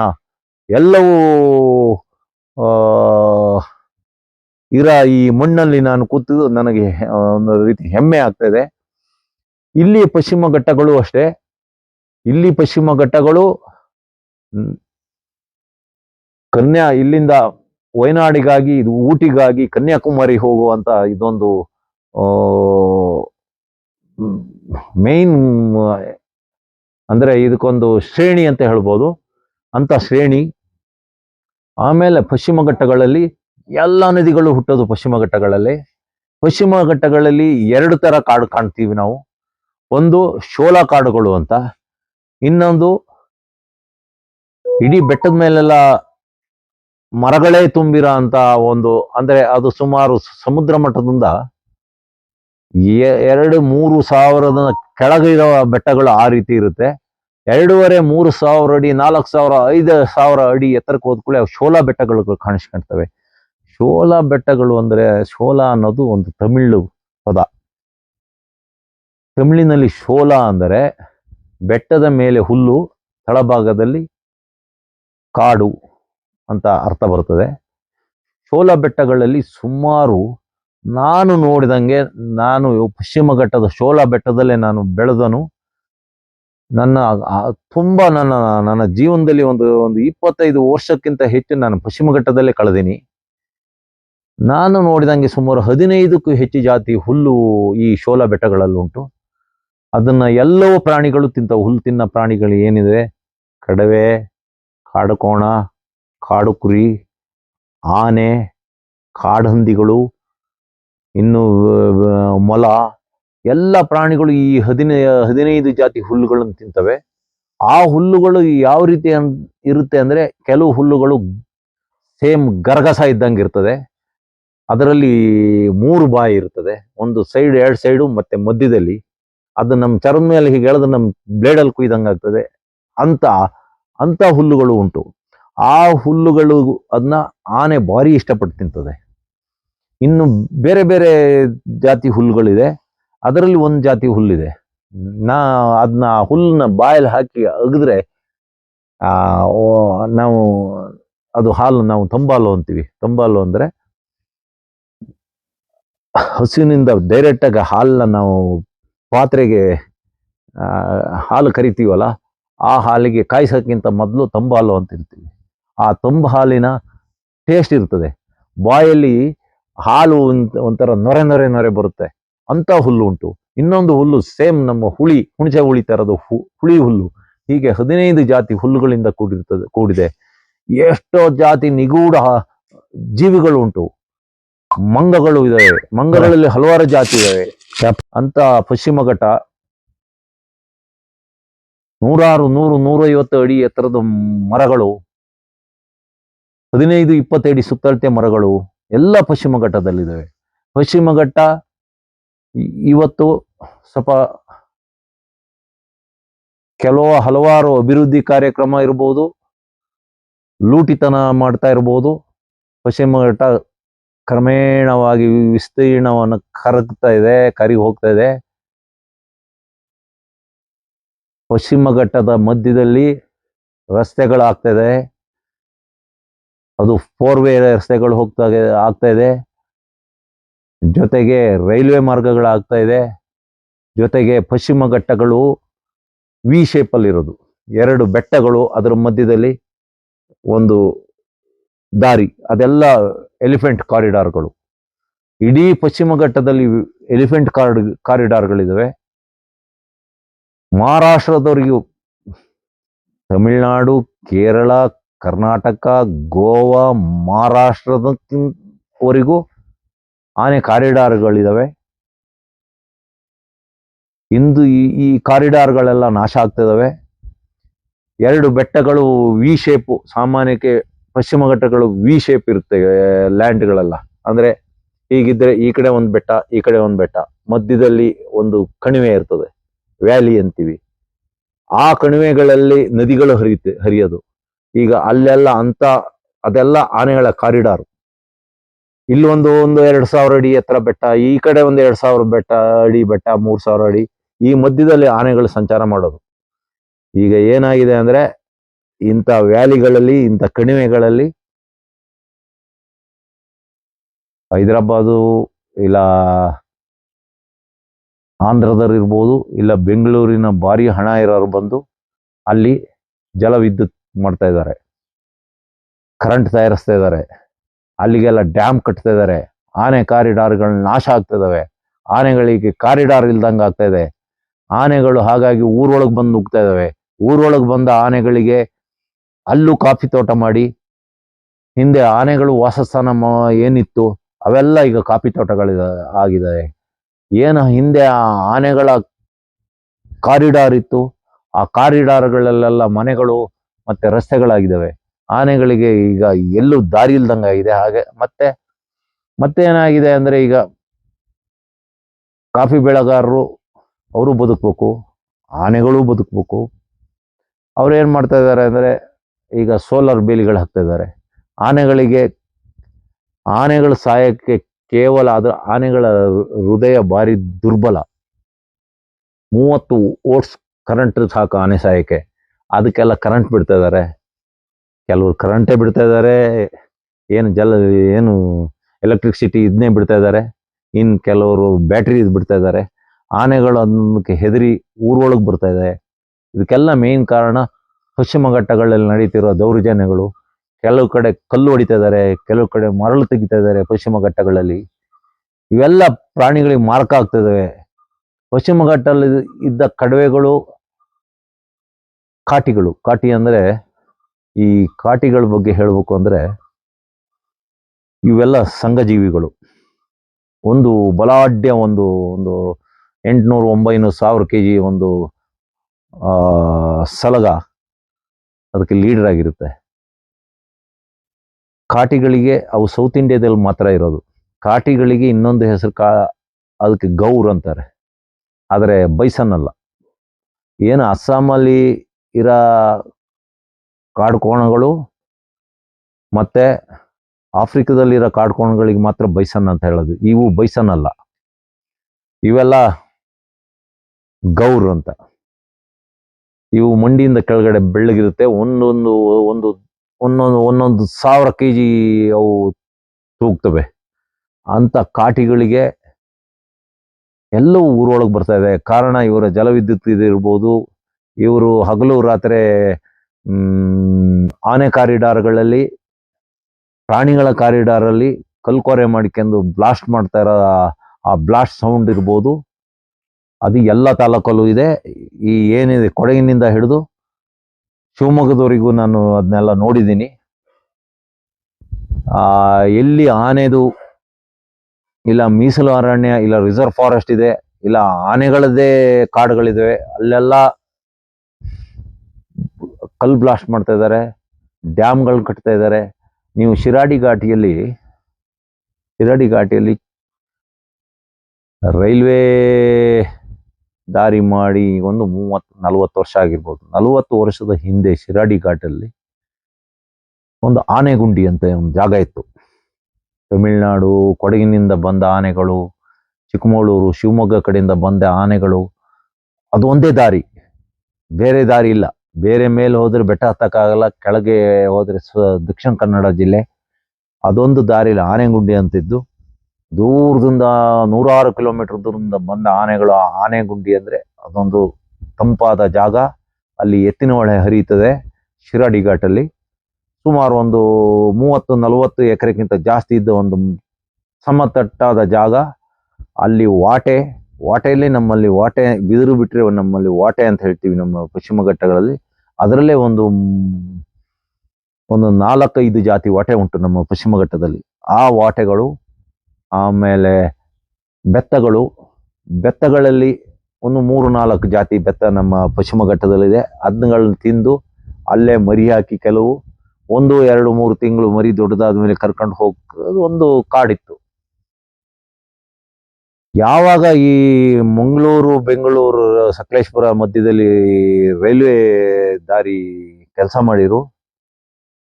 S1: ಎಲ್ಲವೂ ಇರ ಈ ಮಣ್ಣಲ್ಲಿ ನಾನು ಕೂತಿದ್ದು ನನಗೆ ಒಂದು ರೀತಿ ಹೆಮ್ಮೆ ಆಗ್ತದೆ ಇಲ್ಲಿ ಪಶ್ಚಿಮ ಘಟ್ಟಗಳು ಅಷ್ಟೇ. ಇಲ್ಲಿ ಪಶ್ಚಿಮ ಘಟ್ಟಗಳು ಕನ್ಯಾ ಇಲ್ಲಿಂದ ವಯನಾಡಿಗಾಗಿ ಇದು ಊಟಿಗಾಗಿ ಕನ್ಯಾಕುಮಾರಿ ಹೋಗುವಂತ ಇದೊಂದು ಮೇನ್, ಅಂದ್ರೆ ಇದಕ್ಕೊಂದು ಶ್ರೇಣಿ ಅಂತ ಹೇಳ್ಬೋದು. ಅಂತ ಶ್ರೇಣಿ. ಆಮೇಲೆ ಪಶ್ಚಿಮ ಘಟ್ಟಗಳಲ್ಲಿ ಎಲ್ಲ ನದಿಗಳು ಹುಟ್ಟೋದು ಪಶ್ಚಿಮ ಘಟ್ಟಗಳಲ್ಲಿ. ಪಶ್ಚಿಮ ಘಟ್ಟಗಳಲ್ಲಿ ಎರಡು ತರ ಕಾಡು ಕಾಣ್ತೀವಿ ನಾವು. ಒಂದು ಶೋಲಾ ಕಾಡುಗಳು ಅಂತ. ಇನ್ನೊಂದು ಇಡೀ ಬೆಟ್ಟದ ಮೇಲೆಲ್ಲ ಮರಗಳೇ ತುಂಬಿರೋ ಅಂತ ಒಂದು, ಅಂದ್ರೆ ಅದು ಸುಮಾರು ಸಮುದ್ರ ಮಟ್ಟದಿಂದ ಎರಡು ಮೂರು ಸಾವಿರದ ಕೆಳಗಿರೋ ಬೆಟ್ಟಗಳು ಆ ರೀತಿ ಇರುತ್ತೆ. ಎರಡೂವರೆ ಮೂರು ಸಾವಿರ ಅಡಿ, ನಾಲ್ಕು ಸಾವಿರ, ಐದು ಸಾವಿರ ಅಡಿ ಎತ್ತರಕ್ಕೆ ಹೋದ್ಕೂಳೆ ಶೋಲಾ ಬೆಟ್ಟಗಳು ಕಾಣಿಸ್ಕೊಳ್ತವೆ ಶೋಲಾ ಬೆಟ್ಟಗಳು ಅಂದ್ರೆ ಶೋಲಾ ಅನ್ನೋದು ಒಂದು ತಮಿಳು ಪದ. ತಮಿಳಿನಲ್ಲಿ ಶೋಲಾ ಅಂದರೆ ಬೆಟ್ಟದ ಮೇಲೆ ಹುಲ್ಲು, ತಳಭಾಗದಲ್ಲಿ ಕಾಡು. ಅಂತ ಅರ್ಥ ಬರ್ತದೆ ಶೋಲಾ ಬೆಟ್ಟಗಳಲ್ಲಿ ಸುಮಾರು ನಾನು ನೋಡಿದಂಗೆ ನಾನು ಪಶ್ಚಿಮ ಘಟ್ಟದ ಶೋಲಾ ಬೆಟ್ಟದಲ್ಲೇ ನಾನು ಬೆಳೆದನು. ನನ್ನ ತುಂಬ ನನ್ನ ನನ್ನ ಜೀವನದಲ್ಲಿ ಒಂದು ಒಂದು ಇಪ್ಪತ್ತೈದು ವರ್ಷಕ್ಕಿಂತ ಹೆಚ್ಚು ನಾನು ಪಶ್ಚಿಮ ಘಟ್ಟದಲ್ಲೇ ಕಳೆದೀನಿ. ನಾನು ನೋಡಿದಂಗೆ ಸುಮಾರು ಹದಿನೈದಕ್ಕೂ ಹೆಚ್ಚು ಜಾತಿ ಹುಲ್ಲು ಈ ಶೋಲಾ ಬೆಟ್ಟಗಳಲ್ಲಿ ಉಂಟು. ಅದನ್ನ ಎಲ್ಲವೂ ಪ್ರಾಣಿಗಳು ತಿಂತ ಹುಲ್ಲು ತಿನ್ನ ಪ್ರಾಣಿಗಳು ಏನಿದೆ? ಕಡವೆ, ಕಾಡುಕೋಣ ಕಾಡು ಕುರಿ ಆನೆ, ಕಾಡಹಂದಿಗಳು, ಇನ್ನು ಮೊಲ, ಎಲ್ಲ ಪ್ರಾಣಿಗಳು ಈ ಹದಿನೈ, ಹದಿನೈದು ಜಾತಿ ಹುಲ್ಲುಗಳನ್ನು ತಿಂತವೆ. ಆ ಹುಲ್ಲುಗಳು ಯಾವ ರೀತಿ ಅನ್- ಇರುತ್ತೆ ಅಂದ್ರೆ ಕೆಲವು ಹುಲ್ಲುಗಳು ಸೇಮ್ ಗರಗಸ ಇದ್ದಂಗೆ ಇರ್ತದೆ. ಅದರಲ್ಲಿ ಮೂರು ಬಾಯಿ ಇರ್ತದೆ. ಒಂದು ಸೈಡ್, ಎರಡು ಸೈಡು, ಮತ್ತೆ ಮಧ್ಯದಲ್ಲಿ. ಅದು ನಮ್ಮ ಚರ್ಮದ ಮೇಲೆ ಹೀಗೆ ಎಳೆದು ನಮ್ಮ ಬ್ಲೇಡಲ್ಲಿ ಕುಯ್ದಂಗೆ ಆಗ್ತದೆ. ಅಂತ ಅಂತ ಹುಲ್ಲುಗಳು ಉಂಟು. ಆ ಹುಲ್ಲುಗಳು ಅದನ್ನ ಆನೆ ಭಾರಿ ಇಷ್ಟಪಟ್ಟು ತಿಂತದೆ. ಇನ್ನು ಬೇರೆ ಬೇರೆ ಜಾತಿ ಹುಲ್ಲುಗಳಿದೆ. ಅದರಲ್ಲಿ ಒಂದು ಜಾತಿ ಹುಲ್ಲಿದೆ. ನಾ ಅದನ್ನ ಹುಲ್ಲನ್ನ ಬಾಯಲ್ಲಿ ಹಾಕಿ ಅಗಿದ್ರೆ, ಆ ನಾವು ಅದು ಹಾಲು ನಾವು ತಂಬಾಲು ಅಂತೀವಿ. ತಂಬಾಲು ಅಂದ್ರೆ ಹಸುವಿನಿಂದ ಡೈರೆಕ್ಟಾಗಿ ಹಾಲನ್ನ ನಾವು ಪಾತ್ರೆಗೆ ಹಾಲು ಕರಿತೀವಲ್ಲ, ಆ ಹಾಲಿಗೆ ಕಾಯಿಸೋಕ್ಕಿಂತ ಮೊದಲು ತಂಬಾಲು ಅಂತ ಇರ್ತೀವಿ. ಆ ತುಂಬು ಹಾಲಿನ ಟೇಸ್ಟ್ ಇರ್ತದೆ. ಬಾಯಲ್ಲಿ ಹಾಲು ಒಂಥರ ನೊರೆ ನೊರೆ ನೊರೆ ಬರುತ್ತೆ. ಅಂತ ಹುಲ್ಲು ಉಂಟು. ಇನ್ನೊಂದು ಹುಲ್ಲು ಸೇಮ್ ನಮ್ಮ ಹುಳಿ ಹುಣಸೆ ಹುಳಿ ಥರದ ಹು- ಹುಳಿ ಹುಲ್ಲು. ಹೀಗೆ ಹದಿನೈದು ಜಾತಿ ಹುಲ್ಲುಗಳಿಂದ ಕೂಡಿರ್ತದೆ ಕೂಡಿದೆ. ಎಷ್ಟೋ ಜಾತಿ ನಿಗೂಢ ಜೀವಿಗಳು ಉಂಟು. ಮಂಗಗಳು ಇದಾವೆ. ಮಂಗಗಳಲ್ಲಿ ಹಲವಾರು ಜಾತಿ ಇದಾವೆ. ಅಂತ ಪಶ್ಚಿಮ ಘಟ್ಟ ನೂರಾರು ನೂರು ನೂರೈವತ್ತು ಅಡಿ ಎತ್ತರದ ಮರಗಳು ಹದಿನೈದು, ಇಪ್ಪತ್ತೈದು ಸುತ್ತಳತೆ ಮರಗಳು ಎಲ್ಲ ಪಶ್ಚಿಮ ಘಟ್ಟದಲ್ಲಿದ್ದಾವೆ. ಪಶ್ಚಿಮ ಘಟ್ಟ ಇವತ್ತು ಸ್ವಲ್ಪ ಕೆಲವು ಹಲವಾರು ಅಭಿವೃದ್ಧಿ ಕಾರ್ಯಕ್ರಮ ಇರ್ಬೋದು, ಲೂಟಿತನ ಮಾಡ್ತಾ ಇರ್ಬೋದು, ಪಶ್ಚಿಮ ಘಟ್ಟ ಕ್ರಮೇಣವಾಗಿ ವಿಸ್ತೀರ್ಣವನ್ನು ಕರಗ್ತಾ ಇದೆ ಕರಿ ಹೋಗ್ತಾ ಇದೆ. ಪಶ್ಚಿಮ ಘಟ್ಟದ ಮಧ್ಯದಲ್ಲಿ ರಸ್ತೆಗಳಾಗ್ತಾ ಇದೆ. ಅದು ಫೋರ್ ವೇ ರಸ್ತೆಗಳು ಹೋಗ್ತಾ ಆಗ್ತಾ ಇದೆ. ಜೊತೆಗೆ ರೈಲ್ವೆ ಮಾರ್ಗಗಳಾಗ್ತಾ ಇದೆ. ಜೊತೆಗೆ ಪಶ್ಚಿಮ ಘಟ್ಟಗಳು ವಿ ಶೇಪಲ್ಲಿರೋದು ಎರಡು ಬೆಟ್ಟಗಳು ಅದರ ಮಧ್ಯದಲ್ಲಿ ಒಂದು ದಾರಿ, ಅದೆಲ್ಲ ಎಲಿಫೆಂಟ್ ಕಾರಿಡಾರ್ಗಳು ಇಡೀ ಪಶ್ಚಿಮ ಘಟ್ಟದಲ್ಲಿ ಎಲಿಫೆಂಟ್ ಕಾರಿಡ್ ಕಾರಿಡಾರ್ಗಳಿದ್ದಾವೆ ಮಹಾರಾಷ್ಟ್ರದವರಿಗೂ ತಮಿಳುನಾಡು, ಕೇರಳ ಕರ್ನಾಟಕ, ಗೋವಾ ಮಹಾರಾಷ್ಟ್ರದವರೆಗೂ ಆನೆ ಕಾರಿಡಾರ್ಗಳಿದ್ದಾವೆ ಇಂದು ಈ ಈ ಕಾರಿಡಾರ್ಗಳೆಲ್ಲ ನಾಶ ಆಗ್ತಿದ್ದಾವೆ ಎರಡು ಬೆಟ್ಟಗಳು ವಿ ಶೇಪ್ ಸಾಮಾನ್ಯಕ್ಕೆ ಪಶ್ಚಿಮ ಘಟ್ಟಗಳು ವಿ ಶೇಪ್ ಇರುತ್ತೆ ಲ್ಯಾಂಡ್ಗಳೆಲ್ಲ ಅಂದ್ರೆ ಹೀಗಿದ್ರೆ ಈ ಕಡೆ ಒಂದು ಬೆಟ್ಟ, ಈ ಕಡೆ ಒಂದು ಬೆಟ್ಟ. ಮಧ್ಯದಲ್ಲಿ ಒಂದು ಕಣಿವೆ ಇರ್ತದೆ, ವ್ಯಾಲಿ ಅಂತೀವಿ. ಆ ಕಣಿವೆಗಳಲ್ಲಿ ನದಿಗಳು ಹರಿಯುತ್ತೆ, ಹರಿಯೋದು. ಈಗ ಅಲ್ಲೆಲ್ಲ ಅಂತ ಅದೆಲ್ಲ ಆನೆಗಳ ಕಾರಿಡಾರ್. ಇಲ್ಲಿ ಒಂದು ಎರಡು ಸಾವಿರ ಅಡಿ ಎತ್ತರ ಬೆಟ್ಟ, ಈ ಕಡೆ ಒಂದು ಎರಡು ಸಾವಿರ ಬೆಟ್ಟ ಅಡಿ ಬೆಟ್ಟ, ಮೂರ್ ಸಾವಿರ ಅಡಿ ಈ ಮಧ್ಯದಲ್ಲಿ ಆನೆಗಳು ಸಂಚಾರ ಮಾಡೋದು. ಈಗ ಏನಾಗಿದೆ ಅಂದ್ರೆ ಇಂಥ ವ್ಯಾಲಿಗಳಲ್ಲಿ, ಇಂಥ ಕಣಿವೆಗಳಲ್ಲಿ ಹೈದರಾಬಾದು ಇಲ್ಲ ಆಂಧ್ರದವ್ರು ಇರ್ಬೋದು, ಇಲ್ಲ ಬೆಂಗಳೂರಿನ ಭಾರಿ ಹಣ ಇರೋರು ಬಂದು ಅಲ್ಲಿ ಜಲವಿದ್ಯುತ್ ಮಾಡ್ತಾ ಇದ್ದಾರೆ. ಕರೆಂಟ್ ತಯಾರಿಸ್ತಾ ಇದ್ದಾರೆ. ಅಲ್ಲಿಗೆಲ್ಲ ಡ್ಯಾಮ್ ಕಟ್ತಾ ಇದ್ದಾರೆ. ಆನೆ ಕಾರಿಡಾರ್ಗಳು ನಾಶ ಆಗ್ತಾ ಇದಾವೆ ಆನೆಗಳಿಗೆ ಕಾರಿಡಾರ್ ಇಲ್ದಂಗೆ ಆಗ್ತಾ ಇದೆ. ಆನೆಗಳು ಹಾಗಾಗಿ ಊರೊಳಗೆ ಬಂದು ನುಗ್ತಾ ಇದಾವೆ ಊರೊಳಗೆ ಬಂದ ಆನೆಗಳಿಗೆ ಅಲ್ಲೂ ಕಾಫಿ ತೋಟ ಮಾಡಿ, ಹಿಂದೆ ಆನೆಗಳು ವಾಸಸ್ಥಾನ ಏನಿತ್ತು ಅವೆಲ್ಲ ಈಗ ಕಾಫಿ ತೋಟಗಳ ಆಗಿದ್ದಾವೆ ಏನು ಹಿಂದೆ ಆ ಆನೆಗಳ ಕಾರಿಡಾರ್ ಇತ್ತು. ಆ ಕಾರಿಡಾರ್ಗಳಲ್ಲೆಲ್ಲ ಮನೆಗಳು ಮತ್ತೆ ರಸ್ತೆಗಳಾಗಿದ್ದಾವೆ. ಆನೆಗಳಿಗೆ ಈಗ ಎಲ್ಲೂ ದಾರಿ ಇಲ್ದಂಗೆ ಆಗಿದೆ. ಹಾಗೆ ಮತ್ತೆ ಮತ್ತೆ ಏನಾಗಿದೆ ಅಂದ್ರೆ ಈಗ ಕಾಫಿ ಬೆಳೆಗಾರರು ಅವರು ಬದುಕಬೇಕು, ಆನೆಗಳು ಬದುಕಬೇಕು. ಅವ್ರು ಏನು ಮಾಡ್ತಾ ಇದ್ದಾರೆ ಅಂದರೆ ಈಗ ಸೋಲಾರ್ ಬೇಲಿಗಳು ಹಾಕ್ತಾ ಇದ್ದಾರೆ. ಆನೆಗಳಿಗೆ, ಆನೆಗಳ ಸಹಾಯಕ್ಕೆ ಕೇವಲ ಅದರ ಆನೆಗಳ ಹೃದಯ ಭಾರಿ ದುರ್ಬಲ. ಮೂವತ್ತು ಓಟ್ಸ್ ಕರೆಂಟ್ ಸಾಕು ಆನೆ ಸಾಯಕ್ಕೆ ಅದಕ್ಕೆಲ್ಲ ಕರೆಂಟ್ ಬಿಡ್ತಾ ಇದ್ದಾರೆ ಕೆಲವರು ಕರೆಂಟೇ ಬಿಡ್ತಾ ಇದ್ದಾರೆ ಏನು ಜಲ, ಏನು ಎಲೆಕ್ಟ್ರಿಸಿಟಿ ಇದನ್ನೇ ಬಿಡ್ತಾ ಇದ್ದಾರೆ ಇನ್ನು ಕೆಲವರು ಬ್ಯಾಟ್ರಿ ಇದು ಬಿಡ್ತಾ ಇದ್ದಾರೆ ಆನೆಗಳು ಅದಕ್ಕೆ ಹೆದರಿ ಊರೊಳಗೆ ಬರ್ತಾ ಇದೆ ಇದಕ್ಕೆಲ್ಲ ಮೇನ್ ಕಾರಣ ಪಶ್ಚಿಮ ಘಟ್ಟಗಳಲ್ಲಿ ನಡೀತಿರೋ ದೌರ್ಜನ್ಯಗಳು. ಕೆಲವು ಕಡೆ ಕಲ್ಲು ಹೊಡಿತಾ ಇದ್ದಾರೆ ಕೆಲವು ಕಡೆ ಮರಳು ತೆಗಿತಾ ಇದ್ದಾರೆ ಪಶ್ಚಿಮ ಘಟ್ಟಗಳಲ್ಲಿ. ಇವೆಲ್ಲ ಪ್ರಾಣಿಗಳಿಗೆ ಮಾರಕ ಆಗ್ತಿದ್ದಾವೆ ಪಶ್ಚಿಮ ಘಟ್ಟದಲ್ಲಿ ಇದ್ದ ಕಡವೆಗಳು ಕಾಟಿಗಳು. ಕಾಟಿ ಅಂದರೆ ಈ ಕಾಟಿಗಳ ಬಗ್ಗೆ ಹೇಳಬೇಕು ಅಂದ್ರೆ ಇವೆಲ್ಲ ಸಂಘಜೀವಿಗಳು. ಒಂದು ಬಲಾಢ್ಯ ಒಂದು ಒಂದು ಎಂಟುನೂರು ಒಂಬೈನೂರು ಸಾವಿರ ಕೆ ಜಿ ಒಂದು ಸಲಗ ಅದಕ್ಕೆ ಲೀಡರ್ ಆಗಿರುತ್ತೆ. ಕಾಟಿಗಳಿಗೆ ಅವು ಸೌತ್ ಇಂಡಿಯಾದಲ್ಲಿ ಮಾತ್ರ ಇರೋದು. ಕಾಟಿಗಳಿಗೆ ಇನ್ನೊಂದು ಹೆಸರು ಕಾ, ಅದಕ್ಕೆ ಗೌರ್ ಅಂತಾರೆ. ಆದರೆ ಬೈಸನ್ ಅಲ್ಲ ಏನು ಅಸ್ಸಾಮಲ್ಲಿ ಇರೋ ಕಾಡ್ಕೋಣಗಳು ಮತ್ತೆ ಆಫ್ರಿಕಾದಲ್ಲಿರೋ ಕಾಡ್ಕೋಣಗಳಿಗೆ ಮಾತ್ರ ಬೈಸನ್ ಅಂತ ಹೇಳೋದು. ಇವು ಬೈಸನ್ ಅಲ್ಲ. ಇವೆಲ್ಲ ಗೌರ್ ಅಂತ. ಇವು ಮಂಡಿಯಿಂದ ಕೆಳಗಡೆ ಬೆಳ್ಳಗಿರುತ್ತೆ. ಒಂದೊಂದು, ಒಂದು, ಒಂದೊಂದು ಒಂದೊಂದು ಸಾವಿರ ಕೆ ಜಿ ಅವು ತೂಗ್ತವೆ. ಅಂತ ಕಾಟಿಗಳಿಗೆ ಎಲ್ಲವೂ ಊರೊಳಗೆ ಬರ್ತಾ ಇದೆ. ಕಾರಣ ಇವರ ಜಲವಿದ್ಯುತ್ ಇದಿರ್ಬೋದು. ಇವರು ಹಗಲು ರಾತ್ರಿ ಆನೆ ಕಾರಿಡಾರ್ಗಳಲ್ಲಿ, ಪ್ರಾಣಿಗಳ ಕಾರಿಡಾರಲ್ಲಿ ಕಲ್ಕೊರೆ ಮಾಡ್ಕೊಂಡು ಬ್ಲಾಸ್ಟ್ ಮಾಡ್ತಾ ಇರೋ ಆ ಬ್ಲಾಸ್ಟ್ ಸೌಂಡ್ ಇರ್ಬೋದು. ಅದು ಎಲ್ಲ ತಾಲೂಕಲ್ಲೂ ಇದೆ. ಈ ಏನಿದೆ, ಕೊಡಗಿನಿಂದ ಹಿಡಿದು ಶಿವಮೊಗ್ಗದವರೆಗೂ ನಾನು ಅದನ್ನೆಲ್ಲ ನೋಡಿದ್ದೀನಿ. ಎಲ್ಲಿ ಆನೆದು, ಇಲ್ಲ ಮೀಸಲು ಅರಣ್ಯ, ಇಲ್ಲ ರಿಸರ್ವ್ ಫಾರೆಸ್ಟ್ ಇದೆ, ಇಲ್ಲ ಆನೆಗಳದ್ದೇ ಕಾಡುಗಳಿದಾವೆ, ಅಲ್ಲೆಲ್ಲ ಕಲ್ ಬ್ಲಾಸ್ಟ್ ಮಾಡ್ತಾ ಇದ್ದಾರೆ, ಡ್ಯಾಮ್ಗಳು ಕಟ್ತಾ ಇದ್ದಾರೆ. ನೀವು ಶಿರಾಡಿ ಘಾಟಿಯಲ್ಲಿ ಶಿರಾಡಿ ಘಾಟಿಯಲ್ಲಿ ರೈಲ್ವೆ ದಾರಿ ಮಾಡಿ ಒಂದು ಮೂವತ್ತು, ನಲವತ್ತು ವರ್ಷ ಆಗಿರ್ಬೋದು. ನಲವತ್ತು ವರ್ಷದ ಹಿಂದೆ ಶಿರಾಡಿ ಘಾಟಲ್ಲಿ ಒಂದು ಆನೆಗುಂಡಿ ಅಂತ ಒಂದು ಜಾಗ ಇತ್ತು. ತಮಿಳ್ನಾಡು, ಕೊಡಗಿನಿಂದ ಬಂದ ಆನೆಗಳು, ಚಿಕ್ಕಮಗಳೂರು, ಶಿವಮೊಗ್ಗ ಕಡೆಯಿಂದ ಬಂದ ಆನೆಗಳು, ಅದು ಒಂದೇ ದಾರಿ. ಬೇರೆ ದಾರಿ ಇಲ್ಲ. ಬೇರೆ ಮೇಲೆ ಹೋದ್ರೆ ಬೆಟ್ಟ ಹತ್ತಕ್ಕಾಗಲ್ಲ, ಕೆಳಗೆ ಹೋದ್ರೆ ಸ, ದಕ್ಷಿಣ ಕನ್ನಡ ಜಿಲ್ಲೆ. ಅದೊಂದು ದಾರಿಲಿ ಆನೆಗುಂಡಿ ಅಂತಿದ್ದು. ದೂರದಿಂದ ನೂರಾರು ಕಿಲೋಮೀಟರ್ ದೂರದಿಂದ ಬಂದ ಆನೆಗಳು ಆ ಆನೆಗುಂಡಿ ಅಂದ್ರೆ ಅದೊಂದು ತಂಪಾದ ಜಾಗ. ಅಲ್ಲಿ ಎತ್ತಿನ ಹೊಳೆ ಹರಿಯುತ್ತದೆ ಶಿರಾಡಿ ಘಾಟಲ್ಲಿ ಸುಮಾರು ಒಂದು ಮೂವತ್ತು, ನಲವತ್ತು ಎಕರೆಗಿಂತ ಜಾಸ್ತಿ ಇದ್ದ ಒಂದು ಸಮತಟ್ಟಾದ ಜಾಗ. ಅಲ್ಲಿ ವಾಟೆ ವಾಟೆಯಲ್ಲಿ ನಮ್ಮಲ್ಲಿ ವಾಟೆ ಬಿದಿರು ಬಿಟ್ಟರೆ ನಮ್ಮಲ್ಲಿ ವಾಟೆ ಅಂತ ಹೇಳ್ತೀವಿ ನಮ್ಮ ಪಶ್ಚಿಮ ಘಟ್ಟಗಳಲ್ಲಿ. ಅದರಲ್ಲೇ ಒಂದು ಒಂದು ನಾಲ್ಕೈದು ಜಾತಿ ವಾಟೆ ಉಂಟು ನಮ್ಮ ಪಶ್ಚಿಮ ಘಟ್ಟದಲ್ಲಿ. ಆ ವಾಟೆಗಳು, ಆಮೇಲೆ ಬೆತ್ತಗಳು, ಬೆತ್ತಗಳಲ್ಲಿ ಒಂದು ಮೂರು ನಾಲ್ಕು ಜಾತಿ ಬೆತ್ತ ನಮ್ಮ ಪಶ್ಚಿಮ ಘಟ್ಟದಲ್ಲಿದೆ. ಅದನ್ನುಗಳನ್ನ ತಿಂದು ಅಲ್ಲೇ ಮರಿ ಹಾಕಿ ಕೆಲವು ಒಂದು ಎರಡು ಮೂರು ತಿಂಗಳು ಮರಿ ದೊಡ್ಡದಾದ ಮೇಲೆ ಕರ್ಕೊಂಡು ಹೋಗೋದು ಒಂದು ಕಾಡಿತ್ತು. ಯಾವಾಗ ಈ ಮಂಗಳೂರು, ಬೆಂಗಳೂರು, ಸಕಲೇಶ್ಪುರ ಮಧ್ಯದಲ್ಲಿ ರೈಲ್ವೆ ದಾರಿ ಕೆಲಸ ಮಾಡಿರು,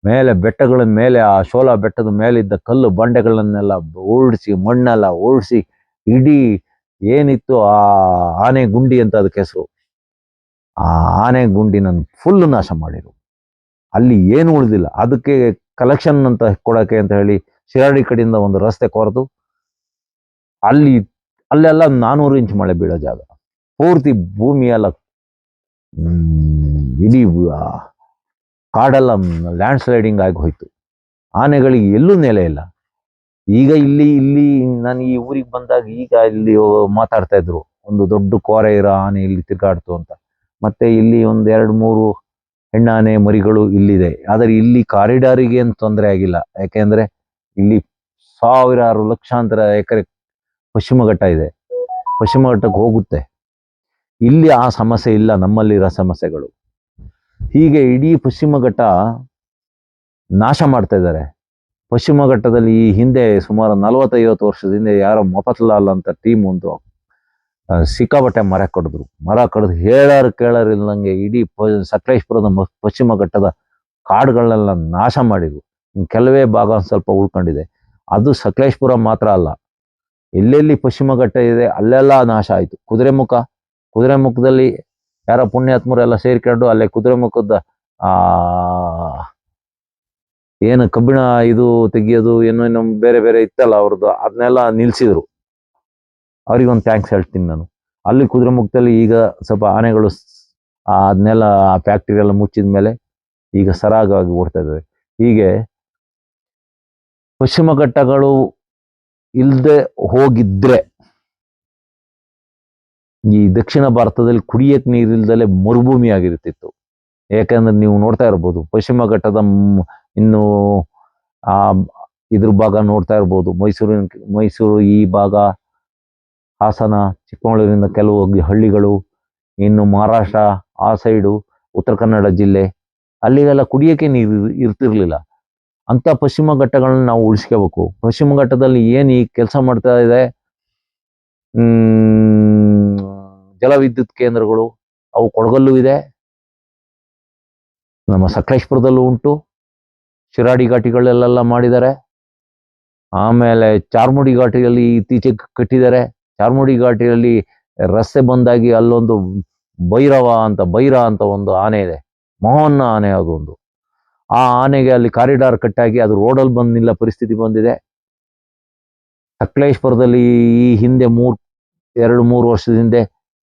S1: ಮೇಲೆ ಬೆಟ್ಟಗಳ ಮೇಲೆ, ಆ ಶೋಲಾ ಬೆಟ್ಟದ ಮೇಲಿದ್ದ ಕಲ್ಲು ಬಂಡೆಗಳನ್ನೆಲ್ಲ ಓಡಿಸಿ, ಮಣ್ಣೆಲ್ಲ ಓಡಿಸಿ, ಇಡೀ ಏನಿತ್ತು ಆ ಆನೆ ಗುಂಡಿ ಅಂತ ಅದಕ್ಕೆ ಹೆಸರು ಆ ಆನೆ ಗುಂಡಿನ ಫುಲ್ ನಾಶ ಮಾಡಿರು. ಅಲ್ಲಿ ಏನು ಉಳಿದಿಲ್ಲ. ಅದಕ್ಕೆ ಕಲೆಕ್ಷನ್ ಅಂತ ಕೊಡಕ್ಕೆ ಅಂತ ಹೇಳಿ ಶಿರಾಡಿ ಕಡೆಯಿಂದ ಒಂದು ರಸ್ತೆ ಕೊರೆದು, ಅಲ್ಲಿ ಅಲ್ಲೆಲ್ಲ ನಾನೂರು ಇಂಚ್ ಮಳೆ ಬೀಳೋ ಜಾಗ. ಪೂರ್ತಿ ಭೂಮಿ ಎಲ್ಲ ಮ್, ಇಡೀ ಕಾಡೆಲ್ಲ ಲ್ಯಾಂಡ್ ಸ್ಲೈಡಿಂಗ್ ಆಗಿ ಹೋಯ್ತು. ಆನೆಗಳಿಗೆ ಎಲ್ಲೂ ನೆಲೆ ಇಲ್ಲ. ಈಗ ಇಲ್ಲಿ ಇಲ್ಲಿ ನಾನು ಈ ಊರಿಗೆ ಬಂದಾಗ ಈಗ ಇಲ್ಲಿ ಮಾತಾಡ್ತಾ ಇದ್ರು. ಒಂದು ದೊಡ್ಡ ಕೋರೆ ಇರೋ ಆನೆ ಇಲ್ಲಿ ತಿರುಗಾಡ್ತು ಅಂತ. ಮತ್ತೆ ಇಲ್ಲಿ ಒಂದ್ ಎರಡು ಮೂರು ಹೆಣ್ಣಾನೆ ಮರಿಗಳು ಇಲ್ಲಿದೆ. ಆದರೆ ಇಲ್ಲಿ ಕಾರಿಡಾರಿಗೆ ಏನು ತೊಂದರೆ ಆಗಿಲ್ಲ. ಯಾಕೆಂದ್ರೆ ಇಲ್ಲಿ ಸಾವಿರಾರು ಲಕ್ಷಾಂತರ ಎಕರೆ ಪಶ್ಚಿಮ ಘಟ್ಟ ಇದೆ. ಪಶ್ಚಿಮ ಘಟ್ಟಕ್ಕೆ ಹೋಗುತ್ತೆ. ಇಲ್ಲಿ ಆ ಸಮಸ್ಯೆ ಇಲ್ಲ, ನಮ್ಮಲ್ಲಿರೋ ಸಮಸ್ಯೆಗಳು. ಹೀಗೆ ಇಡೀ ಪಶ್ಚಿಮ ಘಟ್ಟ ನಾಶ ಮಾಡ್ತಾ ಇದ್ದಾರೆ. ಪಶ್ಚಿಮ ಘಟ್ಟದಲ್ಲಿ ಈ ಹಿಂದೆ ಸುಮಾರು ನಲವತ್ತೈವತ್ತು ವರ್ಷದ ಹಿಂದೆ ಯಾರೋ ಮಫತ್ಲಾಲ್ ಅಂತ ಟೀಮ್ ಒಂದು ಸಿಕ್ಕಾಪಟ್ಟೆ ಮರ ಕಡಿದ್ರು. ಮರ ಕಡಿದು ಹೇಳಾರು ಕೇಳಾರು ಇಲ್ದಂಗೆ ಇಡೀ ಪ, ಸಕಲೇಶ್ಪುರದ ಪಶ್ಚಿಮ ಘಟ್ಟದ ಕಾಡುಗಳನ್ನೆಲ್ಲ ನಾಶ ಮಾಡಿದ್ರು. ಕೆಲವೇ ಭಾಗ ಸ್ವಲ್ಪ ಉಳ್ಕೊಂಡಿದೆ. ಅದು ಸಕಲೇಶ್ಪುರ ಮಾತ್ರ ಅಲ್ಲ. ಎಲ್ಲೆಲ್ಲಿ ಪಶ್ಚಿಮ ಘಟ್ಟ ಇದೆ, ಅಲ್ಲೆಲ್ಲ ನಾಶ ಆಯಿತು. ಕುದುರೆಮುಖ, ಕುದುರೆಮುಖದಲ್ಲಿ ಯಾರೋ ಪುಣ್ಯಾತ್ಮರೆಲ್ಲ ಸೇರ್ಕೊಂಡು ಅಲ್ಲೇ ಕುದುರೆಮುಖದ, ಆ, ಏನು ಕಬ್ಬಿಣ ಇದು ತೆಗಿಯೋದು, ಏನೋ ಏನೋ ಬೇರೆ ಬೇರೆ ಇತ್ತಲ್ಲ ಅವ್ರದ್ದು, ಅದನ್ನೆಲ್ಲ ನಿಲ್ಸಿದ್ರು. ಅವ್ರಿಗೊಂದು ಥ್ಯಾಂಕ್ಸ್ ಹೇಳ್ತೀನಿ ನಾನು. ಅಲ್ಲಿ ಕುದುರೆಮುಖದಲ್ಲಿ ಈಗ ಸ್ವಲ್ಪ ಆನೆಗಳು ಅದನ್ನೆಲ್ಲ ಆ ಫ್ಯಾಕ್ಟ್ರಿ ಎಲ್ಲ ಮುಚ್ಚಿದ ಮೇಲೆ ಈಗ ಸರಾಗವಾಗಿ ಓಡ್ತಾ ಇದ್ದಾವೆ ಹೀಗೆ ಪಶ್ಚಿಮ ಘಟ್ಟಗಳು ಇಲ್ಲದೆ ಹೋಗಿದ್ರೆ ಈ ದಕ್ಷಿಣ ಭಾರತದಲ್ಲಿ ಕುಡಿಯಕ್ಕೆ ನೀರಿಲ್ದಲೆ ಮರುಭೂಮಿ ಆಗಿರ್ತಿತ್ತು ಯಾಕಂದ್ರೆ ನೀವು ನೋಡ್ತಾ ಇರ್ಬೋದು, ಪಶ್ಚಿಮ ಘಟ್ಟದ ಇನ್ನು ಆ ಇದ್ರ ಭಾಗ ನೋಡ್ತಾ ಇರ್ಬೋದು, ಮೈಸೂರಿನ ಮೈಸೂರು ಈ ಭಾಗ, ಹಾಸನ ಚಿಕ್ಕಮಗಳೂರಿನ ಕೆಲವು ಹಳ್ಳಿಗಳು, ಇನ್ನು ಮಹಾರಾಷ್ಟ್ರ ಆ ಸೈಡು, ಉತ್ತರ ಕನ್ನಡ ಜಿಲ್ಲೆ, ಅಲ್ಲಿಗೆಲ್ಲ ಕುಡಿಯೋಕೆ ನೀರು ಇರ್ತಿರ್ಲಿಲ್ಲ. ಅಂತ ಪಶ್ಚಿಮ ಘಟ್ಟಗಳನ್ನ ನಾವು ಉಳಿಸ್ಕೋಬೇಕು. ಪಶ್ಚಿಮ ಘಟ್ಟದಲ್ಲಿ ಏನು ಈ ಕೆಲಸ ಮಾಡ್ತಾ ಇದೆ? ಜಲವಿದ್ಯುತ್ ಕೇಂದ್ರಗಳು, ಅವು ಕೊಡಗಲ್ಲೂ ಇದೆ. ನಮ್ಮ ಸಕಲೇಶ್ಪುರದಲ್ಲೂ ಉಂಟು. ಶಿರಾಡಿ ಘಾಟಿಗಳಲ್ಲೆಲ್ಲ ಮಾಡಿದ್ದಾರೆ. ಆಮೇಲೆ ಚಾರ್ಮುಡಿ ಘಾಟಿಯಲ್ಲಿ ಇತ್ತೀಚೆಗೆ ಕಟ್ಟಿದ್ದಾರೆ. ಚಾರ್ಮುಡಿ ಘಾಟಿಯಲ್ಲಿ ರಸ್ತೆ ಬಂದಾಗಿ ಅಲ್ಲೊಂದು ಭೈರವ ಅಂತ, ಭೈರ ಅಂತ ಒಂದು ಆನೆ ಇದೆ. ಮೋಹನ್ನ ಆನೆ ಅದು ಒಂದು. ಆ ಆನೆಗೆ ಅಲ್ಲಿ ಕಾರಿಡಾರ್ ಕಟ್ಟಾಗಿ ಅದು ರೋಡಲ್ಲಿ ಬಂದು ನಿಲ್ಲ ಪರಿಸ್ಥಿತಿ ಬಂದಿದೆ. ಸಕಲೇಶ್ಪುರದಲ್ಲಿ ಈ ಹಿಂದೆ ಮೂರ್, ಎರಡು, ಮೂರು ವರ್ಷದ ಹಿಂದೆ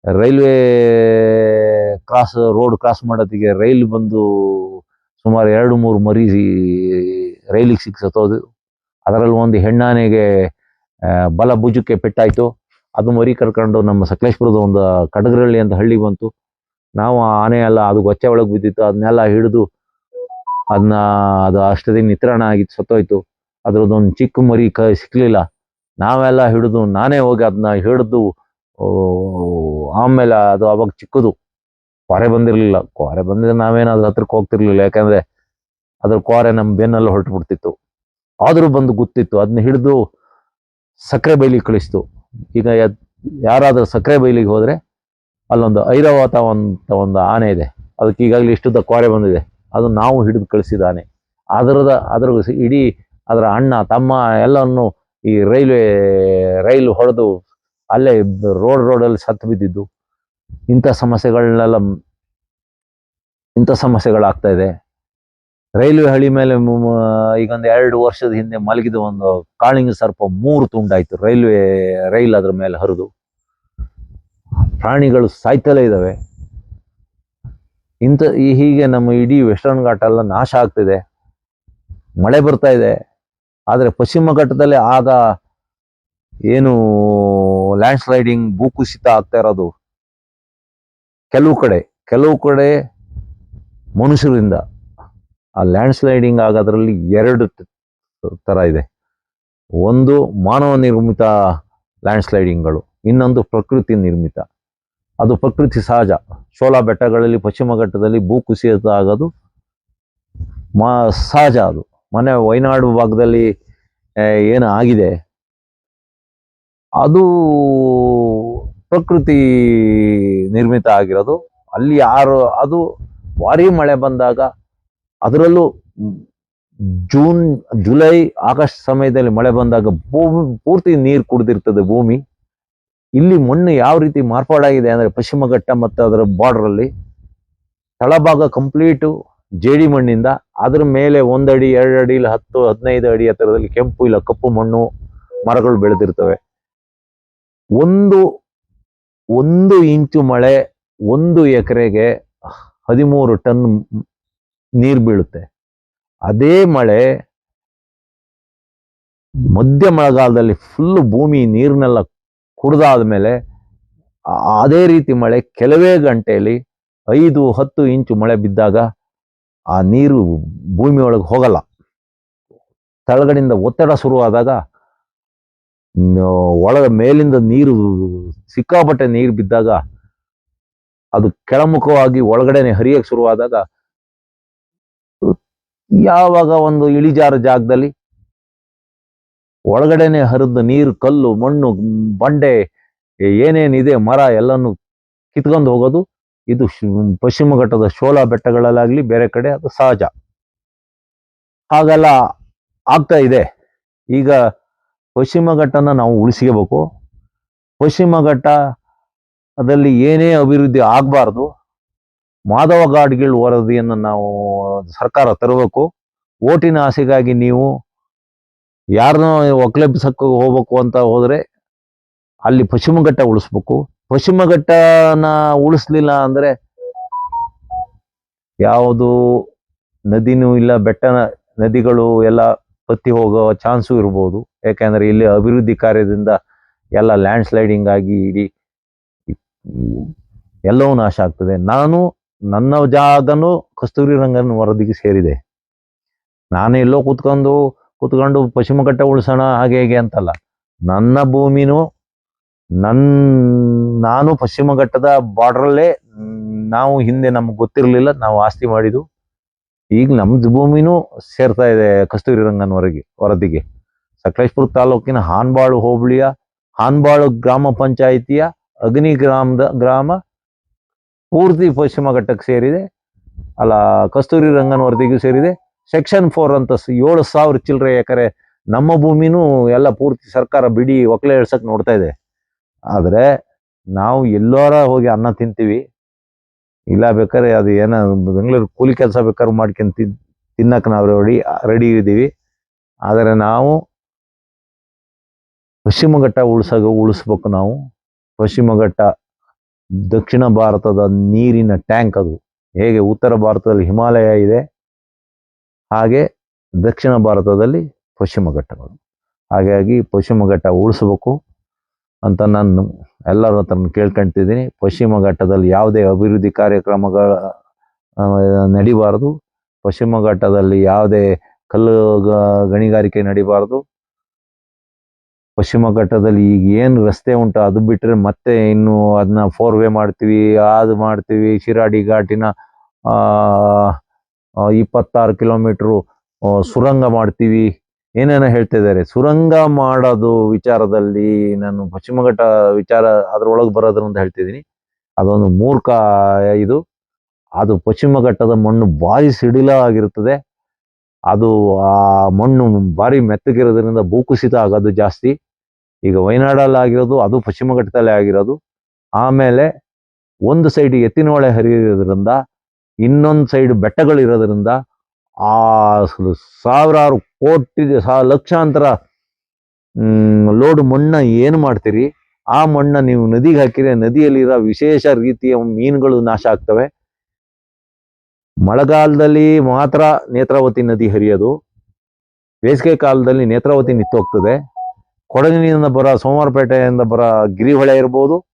S1: ರೈಲ್ವೆ ಕ್ರಾಸ್, ರೋಡ್ ಕ್ರಾಸ್ ಮಾಡೋದಕ್ಕೆ ರೈಲ್ ಬಂದು ಸುಮಾರು ಎರಡು, ಮೂರು ಮರಿ ರೈಲಿಗೆ ಸಿಕ್ಕ ಸತ್ತೋದು ಅದರಲ್ಲಿ ಒಂದು ಹೆಣ್ಣಾನೆಗೆ ಬಲ ಭುಜಕ್ಕೆ ಪೆಟ್ಟಾಯ್ತು. ಅದು ಮರಿ ಕರ್ಕೊಂಡು ನಮ್ಮ ಸಕಲೇಶ್ಪುರದ ಒಂದು ಕಡಗರಳ್ಳಿ ಅಂತ ಹಳ್ಳಿ ಬಂತು. ನಾವು ಆ ಆನೆ ಎಲ್ಲ ಅದು ಗೊಚ್ಚೆ ಒಳಗೆ ಬಿದ್ದಿತ್ತು. ಅದನ್ನೆಲ್ಲ ಹಿಡಿದು ಅದನ್ನ ಅದು ಅಷ್ಟದಿನ ನಿತ್ರಾಣ ಆಗಿತ್ತು, ಸತ್ತೋಯ್ತು. ಅದ್ರದ್ದೊಂದು ಚಿಕ್ಕ ಮರಿ ಕ, ಸಿಕ್ಲಿಲ್ಲ. ನಾವೆಲ್ಲ ಹಿಡಿದು, ನಾನೇ ಹೋಗಿ ಅದನ್ನ ಹಿಡಿದು ಆಮೇಲೆ ಅದು ಅವಾಗ ಚಿಕ್ಕದು. ಕೊರೆ ಬಂದಿರಲಿಲ್ಲ. ಕೊರೆ ಬಂದಿದ್ರೆ ನಾವೇನಾದ್ರೂ ಹತ್ರಕ್ಕೆ ಹೋಗ್ತಿರ್ಲಿಲ್ಲ. ಯಾಕಂದ್ರೆ ಅದ್ರ ಕೊರೆ ನಮ್ಮ ಬೆನ್ನಲ್ಲಿ ಹೊರಟು ಬಿಡ್ತಿತ್ತು ಆದರೂ ಬಂದು ಗೊತ್ತಿತ್ತು. ಅದನ್ನ ಹಿಡಿದು ಸಕ್ಕರೆ ಬೈಲಿಗೆ ಕಳಿಸ್ತು. ಈಗ ಯಾರಾದರೂ ಯಾರಾದ್ರೂ ಸಕ್ಕರೆ ಬೈಲಿಗೆ ಹೋದರೆ ಅಲ್ಲೊಂದು ಐರಾವತ ಅಂತ ಒಂದು ಆನೆ ಇದೆ. ಅದಕ್ಕೆ ಈಗಾಗಲೇ ಇಷ್ಟುದ್ದ ಕೋರೆ ಬಂದಿದೆ. ಅದು ನಾವು ಹಿಡಿದು ಕಳಿಸಿದ್ದಾನೆ. ಅದರದ, ಅದರ ಇಡೀ ಅದರ ಅಣ್ಣ, ತಮ್ಮ ಎಲ್ಲವನ್ನು ಈ ರೈಲ್ವೆ, ರೈಲು ಹೊಡೆದು ಅಲ್ಲೇ ರೋಡ್, ರೋಡಲ್ಲಿ ಸತ್ತು ಬಿದ್ದಿದ್ದು. ಇಂಥ ಸಮಸ್ಯೆಗಳನ್ನೆಲ್ಲ, ಇಂಥ ಸಮಸ್ಯೆಗಳಾಗ್ತಾ ಇದೆ. ರೈಲ್ವೆ ಹಳಿ ಮೇಲೆ ಈಗೊಂದು ಎರಡು ವರ್ಷದ ಹಿಂದೆ ಮಲಗಿದ ಒಂದು ಕಾಳಿಂಗ ಸರ್ಪ ಮೂರು ತುಂಡಾಯಿತು. ರೈಲ್ವೆ, ರೈಲ್ ಅದ್ರ ಮೇಲೆ ಹರಿದು. ಪ್ರಾಣಿಗಳು ಸಾಯ್ತಲೇ ಇದ್ದಾವೆ. ಇಂಥ ಈ ಹೀಗೆ ನಮ್ಮ ಇಡೀ ವೆಸ್ಟರ್ನ್ ಘಾಟ್ ಎಲ್ಲ ನಾಶ ಆಗ್ತಿದೆ. ಮಳೆ ಬರ್ತಾ ಇದೆ. ಆದರೆ ಪಶ್ಚಿಮ ಘಟ್ಟದಲ್ಲಿ ಆದ ಏನು ಲ್ಯಾಂಡ್ ಸ್ಲೈಡಿಂಗ್ ಭೂಕುಸಿತ ಆಗ್ತಾ ಇರೋದು ಕೆಲವು ಕಡೆ ಕೆಲವು ಕಡೆ ಮನುಷ್ಯರಿಂದ. ಆ ಲ್ಯಾಂಡ್ ಸ್ಲೈಡಿಂಗ್ ಆಗೋದ್ರಲ್ಲಿ ಎರಡು ತರ ಇದೆ. ಒಂದು ಮಾನವ ನಿರ್ಮಿತ ಲ್ಯಾಂಡ್ ಸ್ಲೈಡಿಂಗ್ಗಳು ಇನ್ನೊಂದು ಪ್ರಕೃತಿ ನಿರ್ಮಿತ. ಅದು ಪ್ರಕೃತಿ ಸಹಜ. ಶೋಲಾ ಬೆಟ್ಟಗಳಲ್ಲಿ, ಪಶ್ಚಿಮ ಘಟ್ಟದಲ್ಲಿ ಭೂಕುಸಿತ ಆಗೋದು ಮಾ, ಸಹಜ ಅದು. ಮನೆ ವಯನಾಡು ಭಾಗದಲ್ಲಿ ಏನು ಆಗಿದೆ? ಅದು ಪ್ರಕೃತಿ ನಿರ್ಮಿತ ಆಗಿರೋದು. ಅಲ್ಲಿ ಯಾರು ಅದು ಭಾರಿ ಮಳೆ ಬಂದಾಗ ಅದರಲ್ಲೂ ಜೂನ್, ಜುಲೈ, ಆಗಸ್ಟ್ ಸಮಯದಲ್ಲಿ ಮಳೆ ಬಂದಾಗ ಭೂಮಿ ಪೂರ್ತಿ ನೀರು ಕುಡಿದಿರ್ತದೆ ಭೂಮಿ. ಇಲ್ಲಿ ಮಣ್ಣು ಯಾವ ರೀತಿ ಮಾರ್ಪಾಡಾಗಿದೆ ಅಂದ್ರೆ ಪಶ್ಚಿಮ ಘಟ್ಟ ಮತ್ತು ಅದರ ಬಾರ್ಡ್ರಲ್ಲಿ ತಳಭಾಗ ಕಂಪ್ಲೀಟು ಜೇಡಿ ಮಣ್ಣಿಂದ, ಅದ್ರ ಮೇಲೆ ಒಂದಡಿ ಎರಡು ಅಡಿ, ಇಲ್ಲ ಹತ್ತು, ಹದಿನೈದು ಅಡಿ ಎತ್ತರದಲ್ಲಿ ಕೆಂಪು, ಇಲ್ಲ ಕಪ್ಪು ಮಣ್ಣು, ಮರಗಳು ಬೆಳೆದಿರ್ತವೆ. ಒಂದು ಒಂದು ಇಂಚು ಮಳೆ ಒಂದು ಎಕರೆಗೆ ಹದಿಮೂರು ಟನ್ ನೀರು ಬೀಳುತ್ತೆ. ಅದೇ ಮಳೆ ಮಧ್ಯ ಮಳೆಗಾಲದಲ್ಲಿ ಫುಲ್ ಭೂಮಿ ನೀರನ್ನೆಲ್ಲ ಕುಡ್ದಾದ ಮೇಲೆ ಅದೇ ರೀತಿ ಮಳೆ ಕೆಲವೇ ಗಂಟೆಯಲ್ಲಿ ಐದು ಹತ್ತು ಇಂಚು ಮಳೆ ಬಿದ್ದಾಗ ಆ ನೀರು ಭೂಮಿಯೊಳಗೆ ಹೋಗಲ್ಲ. ತಳಗಡೆಯಿಂದ ಒತ್ತಡ ಶುರುವಾದಾಗ ಒಳ ಮೇಲಿಂದ ನೀರು ಸಿಕ್ಕಾಪಟ್ಟೆ ನೀರು ಬಿದ್ದಾಗ ಅದು ಕೆಳಮುಖವಾಗಿ ಒಳಗಡೆನೆ ಹರಿಯಕ್ಕೆ ಶುರುವಾದಾಗ ಯಾವಾಗ ಒಂದು ಇಳಿಜಾರ ಜಾಗದಲ್ಲಿ ಒಳಗಡೆನೆ ಹರಿದ ನೀರು, ಕಲ್ಲು, ಮಣ್ಣು, ಬಂಡೆ ಏನೇನಿದೆ ಮರ ಎಲ್ಲನೂ ಕಿತ್ಕೊಂಡು ಹೋಗೋದು. ಇದು ಪಶ್ಚಿಮ ಘಟ್ಟದ ಶೋಲಾ ಬೆಟ್ಟಗಳಲ್ಲಾಗಲಿ ಬೇರೆ ಕಡೆ ಅದು ಸಹಜ. ಹಾಗೆಲ್ಲ ಆಗ್ತಾ ಇದೆ. ಈಗ ಪಶ್ಚಿಮ ಘಟ್ಟನ ನಾವು ಉಳಿಸ್ಕೋಬೇಕು. ಪಶ್ಚಿಮ ಘಟ್ಟ ಅದಲ್ಲಿ ಏನೇ ಅಭಿವೃದ್ಧಿ ಆಗಬಾರ್ದು, ಮಾಧವ ಗಾಡ್ಗಿಳ್ ವರದಿಯನ್ನು ನಾವು ಸರ್ಕಾರ ತರಬೇಕು. ಓಟಿನ ಆಸೆಗಾಗಿ ನೀವು ಯಾರನ್ನೋ ಒಕ್ಲೆಬ್ಸಕ್ಕೆ ಹೋಗ್ಬೇಕು ಅಂತ ಹೋದ್ರೆ ಅಲ್ಲಿ ಪಶ್ಚಿಮ ಘಟ್ಟ ಉಳಿಸ್ಬೇಕು. ಪಶ್ಚಿಮ ಘಟ್ಟನ ಉಳಿಸ್ಲಿಲ್ಲ ಅಂದ್ರೆ ಯಾವುದು ನದಿನೂ ಇಲ್ಲ, ಬೆಟ್ಟ ನದಿಗಳು ಎಲ್ಲ ಬತ್ತಿ ಹೋಗೋ ಚಾನ್ಸು ಇರ್ಬೋದು. ಯಾಕೆಂದ್ರೆ ಇಲ್ಲಿ ಅಭಿವೃದ್ಧಿ ಕಾರ್ಯದಿಂದ ಎಲ್ಲ ಲ್ಯಾಂಡ್ ಸ್ಲೈಡಿಂಗ್ ಆಗಿ ಇಡೀ ಎಲ್ಲವೂ ನಾಶ ಆಗ್ತದೆ. ನಾನು ನನ್ನ ಜಾಗನೂ ಕಸ್ತೂರಿ ರಂಗನ ವರದಿಗೆ ಸೇರಿದೆ. ನಾನು ಎಲ್ಲೋ ಕೂತ್ಕೊಂಡು ಕೂತ್ಕೊಂಡು ಪಶ್ಚಿಮ ಘಟ್ಟ ಉಳಿಸೋಣ, ಹಾಗೆ ಹೇಗೆ ಅಂತಲ್ಲ. ನನ್ನ ಭೂಮಿನೂ ನನ್, ನಾನು ಪಶ್ಚಿಮ ಘಟ್ಟದ ಬಾರ್ಡ್ರಲ್ಲೇ ನಾವು ಹಿಂದೆ ನಮ್ಗೆ ಗೊತ್ತಿರಲಿಲ್ಲ, ನಾವು ಆಸ್ತಿ ಮಾಡಿದ್ದು. ಈಗ ನಮ್ದು ಭೂಮಿನೂ ಸೇರ್ತಾ ಇದೆ ಕಸ್ತೂರಿ ರಂಗನವರೆಗೆ ವರಗೆ ವರದಿಗೆ. ಸಕಲೇಶ್ಪುರ ತಾಲೂಕಿನ ಹಾನ್ಬಾಳು ಹೋಬಳಿಯ, ಹಾನ್ಬಾಳು ಗ್ರಾಮ ಪಂಚಾಯಿತಿಯ ಅಗ್ನಿ ಗ್ರಾಮದ ಗ್ರಾಮ ಪೂರ್ತಿ ಪಶ್ಚಿಮ ಘಟ್ಟಕ್ಕೆ ಸೇರಿದೆ. ಅಲ್ಲ ಕಸ್ತೂರಿ ರಂಗನ ವರದಿಗೂ ಸೇರಿದೆ. ಸೆಕ್ಷನ್ ಫೋರ್ ಅಂತ ಏಳು ಸಾವಿರ ಚಿಲ್ಲರೆ ಎಕರೆ ನಮ್ಮ ಭೂಮಿನೂ ಎಲ್ಲ ಪೂರ್ತಿ ಸರ್ಕಾರ ಬಿಡಿ ಒಕ್ಕಲೆ ಇಳ್ಸಕ್ಕೆ ನೋಡ್ತಾ ಇದೆ. ಆದರೆ ನಾವು ಎಲ್ಲಾರ ಹೋಗಿ ಅನ್ನ ತಿಂತೀವಿ. ಇಲ್ಲ ಬೇಕಾದ್ರೆ ಅದು ಏನೋ ಬೆಂಗಳೂರು ಕೂಲಿ ಕೆಲಸ ಬೇಕಾದ್ರೆ ಮಾಡ್ಕೊಂಡು ತಿನ್ ತಿನ್ನಕ್ಕೆ ನಾವು ರೆಡಿ ರೆಡಿ ಇದ್ದೀವಿ. ಆದರೆ ನಾವು ಪಶ್ಚಿಮ ಘಟ್ಟ ಉಳ್ಸಾಗ ಉಳಿಸ್ಬೇಕು ನಾವು. ಪಶ್ಚಿಮ ಘಟ್ಟ, ದಕ್ಷಿಣ ಭಾರತದ ನೀರಿನ ಟ್ಯಾಂಕ್ ಅದು. ಹೇಗೆ ಉತ್ತರ ಭಾರತದಲ್ಲಿ ಹಿಮಾಲಯ ಇದೆ ಹಾಗೆ ದಕ್ಷಿಣ ಭಾರತದಲ್ಲಿ ಪಶ್ಚಿಮ ಘಟ್ಟಗಳು. ಹಾಗಾಗಿ ಪಶ್ಚಿಮ ಘಟ್ಟ ಉಳಿಸ್ಬೇಕು ಅಂತ ನಾನು ಎಲ್ಲರ ಹತ್ರ ಕೇಳ್ಕೊಂತಿದ್ದೀನಿ. ಪಶ್ಚಿಮ ಘಟ್ಟದಲ್ಲಿ ಯಾವುದೇ ಅಭಿವೃದ್ಧಿ ಕಾರ್ಯಕ್ರಮಗಳ ನಡಿಬಾರದು. ಪಶ್ಚಿಮ ಘಟ್ಟದಲ್ಲಿ ಯಾವುದೇ ಕಲ್ಲು ಗಣಿಗಾರಿಕೆ ನಡಿಬಾರದು. ಪಶ್ಚಿಮ ಘಟ್ಟದಲ್ಲಿ ಈಗ ಏನು ರಸ್ತೆ ಉಂಟು ಅದು ಬಿಟ್ಟರೆ ಮತ್ತೆ ಇನ್ನು ಅದನ್ನ ಫೋರ್ ವೇ ಮಾಡ್ತೀವಿ ಅದು ಮಾಡ್ತೀವಿ ಶಿರಾಡಿ ಘಾಟಿನ ಆ, ಇಪ್ಪತ್ತಾರು ಕಿಲೋಮೀಟ್ರು ಸುರಂಗ ಮಾಡ್ತೀವಿ. ಏನೇನೋ ಹೇಳ್ತಾ ಇದ್ದಾರೆ. ಸುರಂಗ ಮಾಡೋದು ವಿಚಾರದಲ್ಲಿ ನಾನು ಪಶ್ಚಿಮ ಘಟ್ಟ ವಿಚಾರ ಅದ್ರೊಳಗೆ ಬರೋದ್ರ ಅಂತ ಹೇಳ್ತಿದ್ದೀನಿ ಅದೊಂದು ಮೂರ್ಖ ಇದು. ಅದು ಪಶ್ಚಿಮ ಘಟ್ಟದ ಮಣ್ಣು ಭಾರಿ ಸಿಡಿಲ ಆಗಿರುತ್ತದೆ. ಅದು ಆ ಮಣ್ಣು ಭಾರಿ ಮೆತ್ತಗಿರೋದ್ರಿಂದ ಭೂಕುಸಿತ ಆಗೋದು ಜಾಸ್ತಿ. ಈಗ ವಯನಾಡಲ್ಲಿ ಆಗಿರೋದು, ಅದು ಪಶ್ಚಿಮ ಘಟ್ಟದಲ್ಲೇ ಆಗಿರೋದು. ಆಮೇಲೆ ಒಂದು ಸೈಡ್ ಎತ್ತಿನಹೊಳೆ ಹರಿಯೋದ್ರಿಂದ ಇನ್ನೊಂದು ಸೈಡ್ ಬೆಟ್ಟಗಳಿರೋದ್ರಿಂದ ಆ ಸಾವಿರಾರು ಕೋಟಿ ಸಾ- ಲಕ್ಷಾಂತರ ಲೋಡ್ ಮಣ್ಣ ಏನು ಮಾಡ್ತೀರಿ? ಆ ಮಣ್ಣ ನೀವು ನದಿಗೆ ಹಾಕಿದ್ರೆ ನದಿಯಲ್ಲಿರೋ ವಿಶೇಷ ರೀತಿಯ ಮೀನುಗಳು ನಾಶ ಆಗ್ತವೆ. ಮಳೆಗಾಲದಲ್ಲಿ ಮಾತ್ರ ನೇತ್ರಾವತಿ ನದಿ ಹರಿಯೋದು. ಬೇಸಿಗೆ ಕಾಲದಲ್ಲಿ ನೇತ್ರಾವತಿ ನಿಂತೋಗ್ತದೆ ಕೊಡಗಿನಿಂದ ಬರೋ ಸೋಮವಾರಪೇಟೆಯಿಂದ ಬರೋ ಗಿರಿಹೊಳೆ ಇರ್ಬೋದು.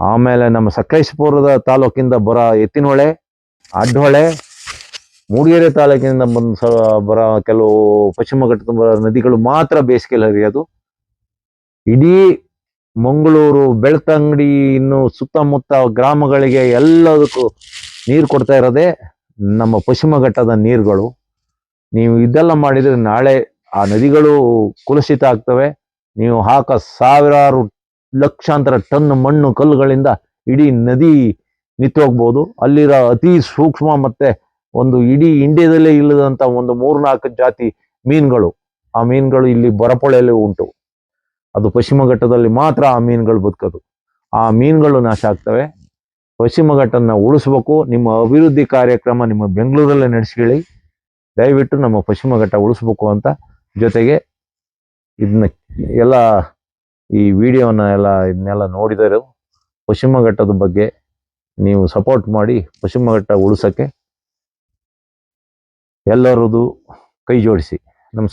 S1: ಆಮೇಲೆ ನಮ್ಮ ಸಕಲೇಶಪುರದ ತಾಲೂಕಿಂದ ಬರೋ ಎತ್ತಿನಹೊಳೆ. ಅಡ್ಡಹೊಳೆ ಮೂಡಿಗೆರೆ ತಾಲೂಕಿನಿಂದ ಬಂದು ಬರೋ ಕೆಲವು ಪಶ್ಚಿಮ ಘಟ್ಟದ ನದಿಗಳು ಮಾತ್ರ ಬೇಸಿಗೆಯಲ್ಲಿ ಹರಿಯೋದು. ಇಡೀ ಮಂಗಳೂರು, ಬೆಳ್ತಂಗಡಿ, ಇನ್ನು ಸುತ್ತಮುತ್ತ ಗ್ರಾಮಗಳಿಗೆ ಎಲ್ಲದಕ್ಕೂ ನೀರು ಕೊಡ್ತಾ ಇರೋದೇ ನಮ್ಮ ಪಶ್ಚಿಮ ಘಟ್ಟದ ನೀರುಗಳು. ನೀವು ಇದೆಲ್ಲ ಮಾಡಿದರೆ ನಾಳೆ ಆ ನದಿಗಳು ಕುಲುಷಿತ ಆಗ್ತವೆ. ನೀವು ಹಾಕ ಸಾವಿರಾರು ಲಕ್ಷಾಂತರ ಟನ್ ಮಣ್ಣು ಕಲ್ಲುಗಳಿಂದ ಇಡೀ ನದಿ ನಿಂತೋಗ್ಬೋದು. ಅಲ್ಲಿರೋ ಅತಿ ಸೂಕ್ಷ್ಮ ಮತ್ತೆ ಒಂದು ಇಡೀ ಇಂಡಿಯಾದಲ್ಲೇ ಇಲ್ಲದಂತ ಒಂದು ಮೂರ್ನಾಲ್ಕು ಜಾತಿ ಮೀನುಗಳು. ಆ ಮೀನುಗಳು ಇಲ್ಲಿ ಬರಪೊಳೆಯಲ್ಲಿ ಉಂಟು. ಅದು ಪಶ್ಚಿಮ ಘಟ್ಟದಲ್ಲಿ ಮಾತ್ರ ಆ ಮೀನುಗಳು ಬದುಕೋದು. ಆ ಮೀನುಗಳು ನಾಶ ಆಗ್ತವೆ. ಪಶ್ಚಿಮ ಘಟ್ಟನ ಉಳಿಸ್ಬೇಕು. ನಿಮ್ಮ ಅಭಿವೃದ್ಧಿ ಕಾರ್ಯಕ್ರಮ ನಿಮ್ಮ ಬೆಂಗಳೂರಲ್ಲೇ ನಡೆಸ್ಕೊಳ್ಳಿ. ದಯವಿಟ್ಟು ನಮ್ಮ ಪಶ್ಚಿಮ ಘಟ್ಟ ಉಳಿಸ್ಬೇಕು ಅಂತ ಜೊತೆಗೆ ಇದನ್ನ ಎಲ್ಲ ಈ ವಿಡಿಯೋನ ಎಲ್ಲ ಇದನ್ನೆಲ್ಲ ನೋಡಿದರು ಪಶ್ಚಿಮ ಘಟ್ಟದ ಬಗ್ಗೆ ನೀವು ಸಪೋರ್ಟ್ ಮಾಡಿ ಪಶ್ಚಿಮ ಘಟ್ಟ ಉಳಿಸೋಕ್ಕೆ ಎಲ್ಲರದು ಕೈ ಜೋಡಿಸಿ. ನಮಸ್ಕಾರ.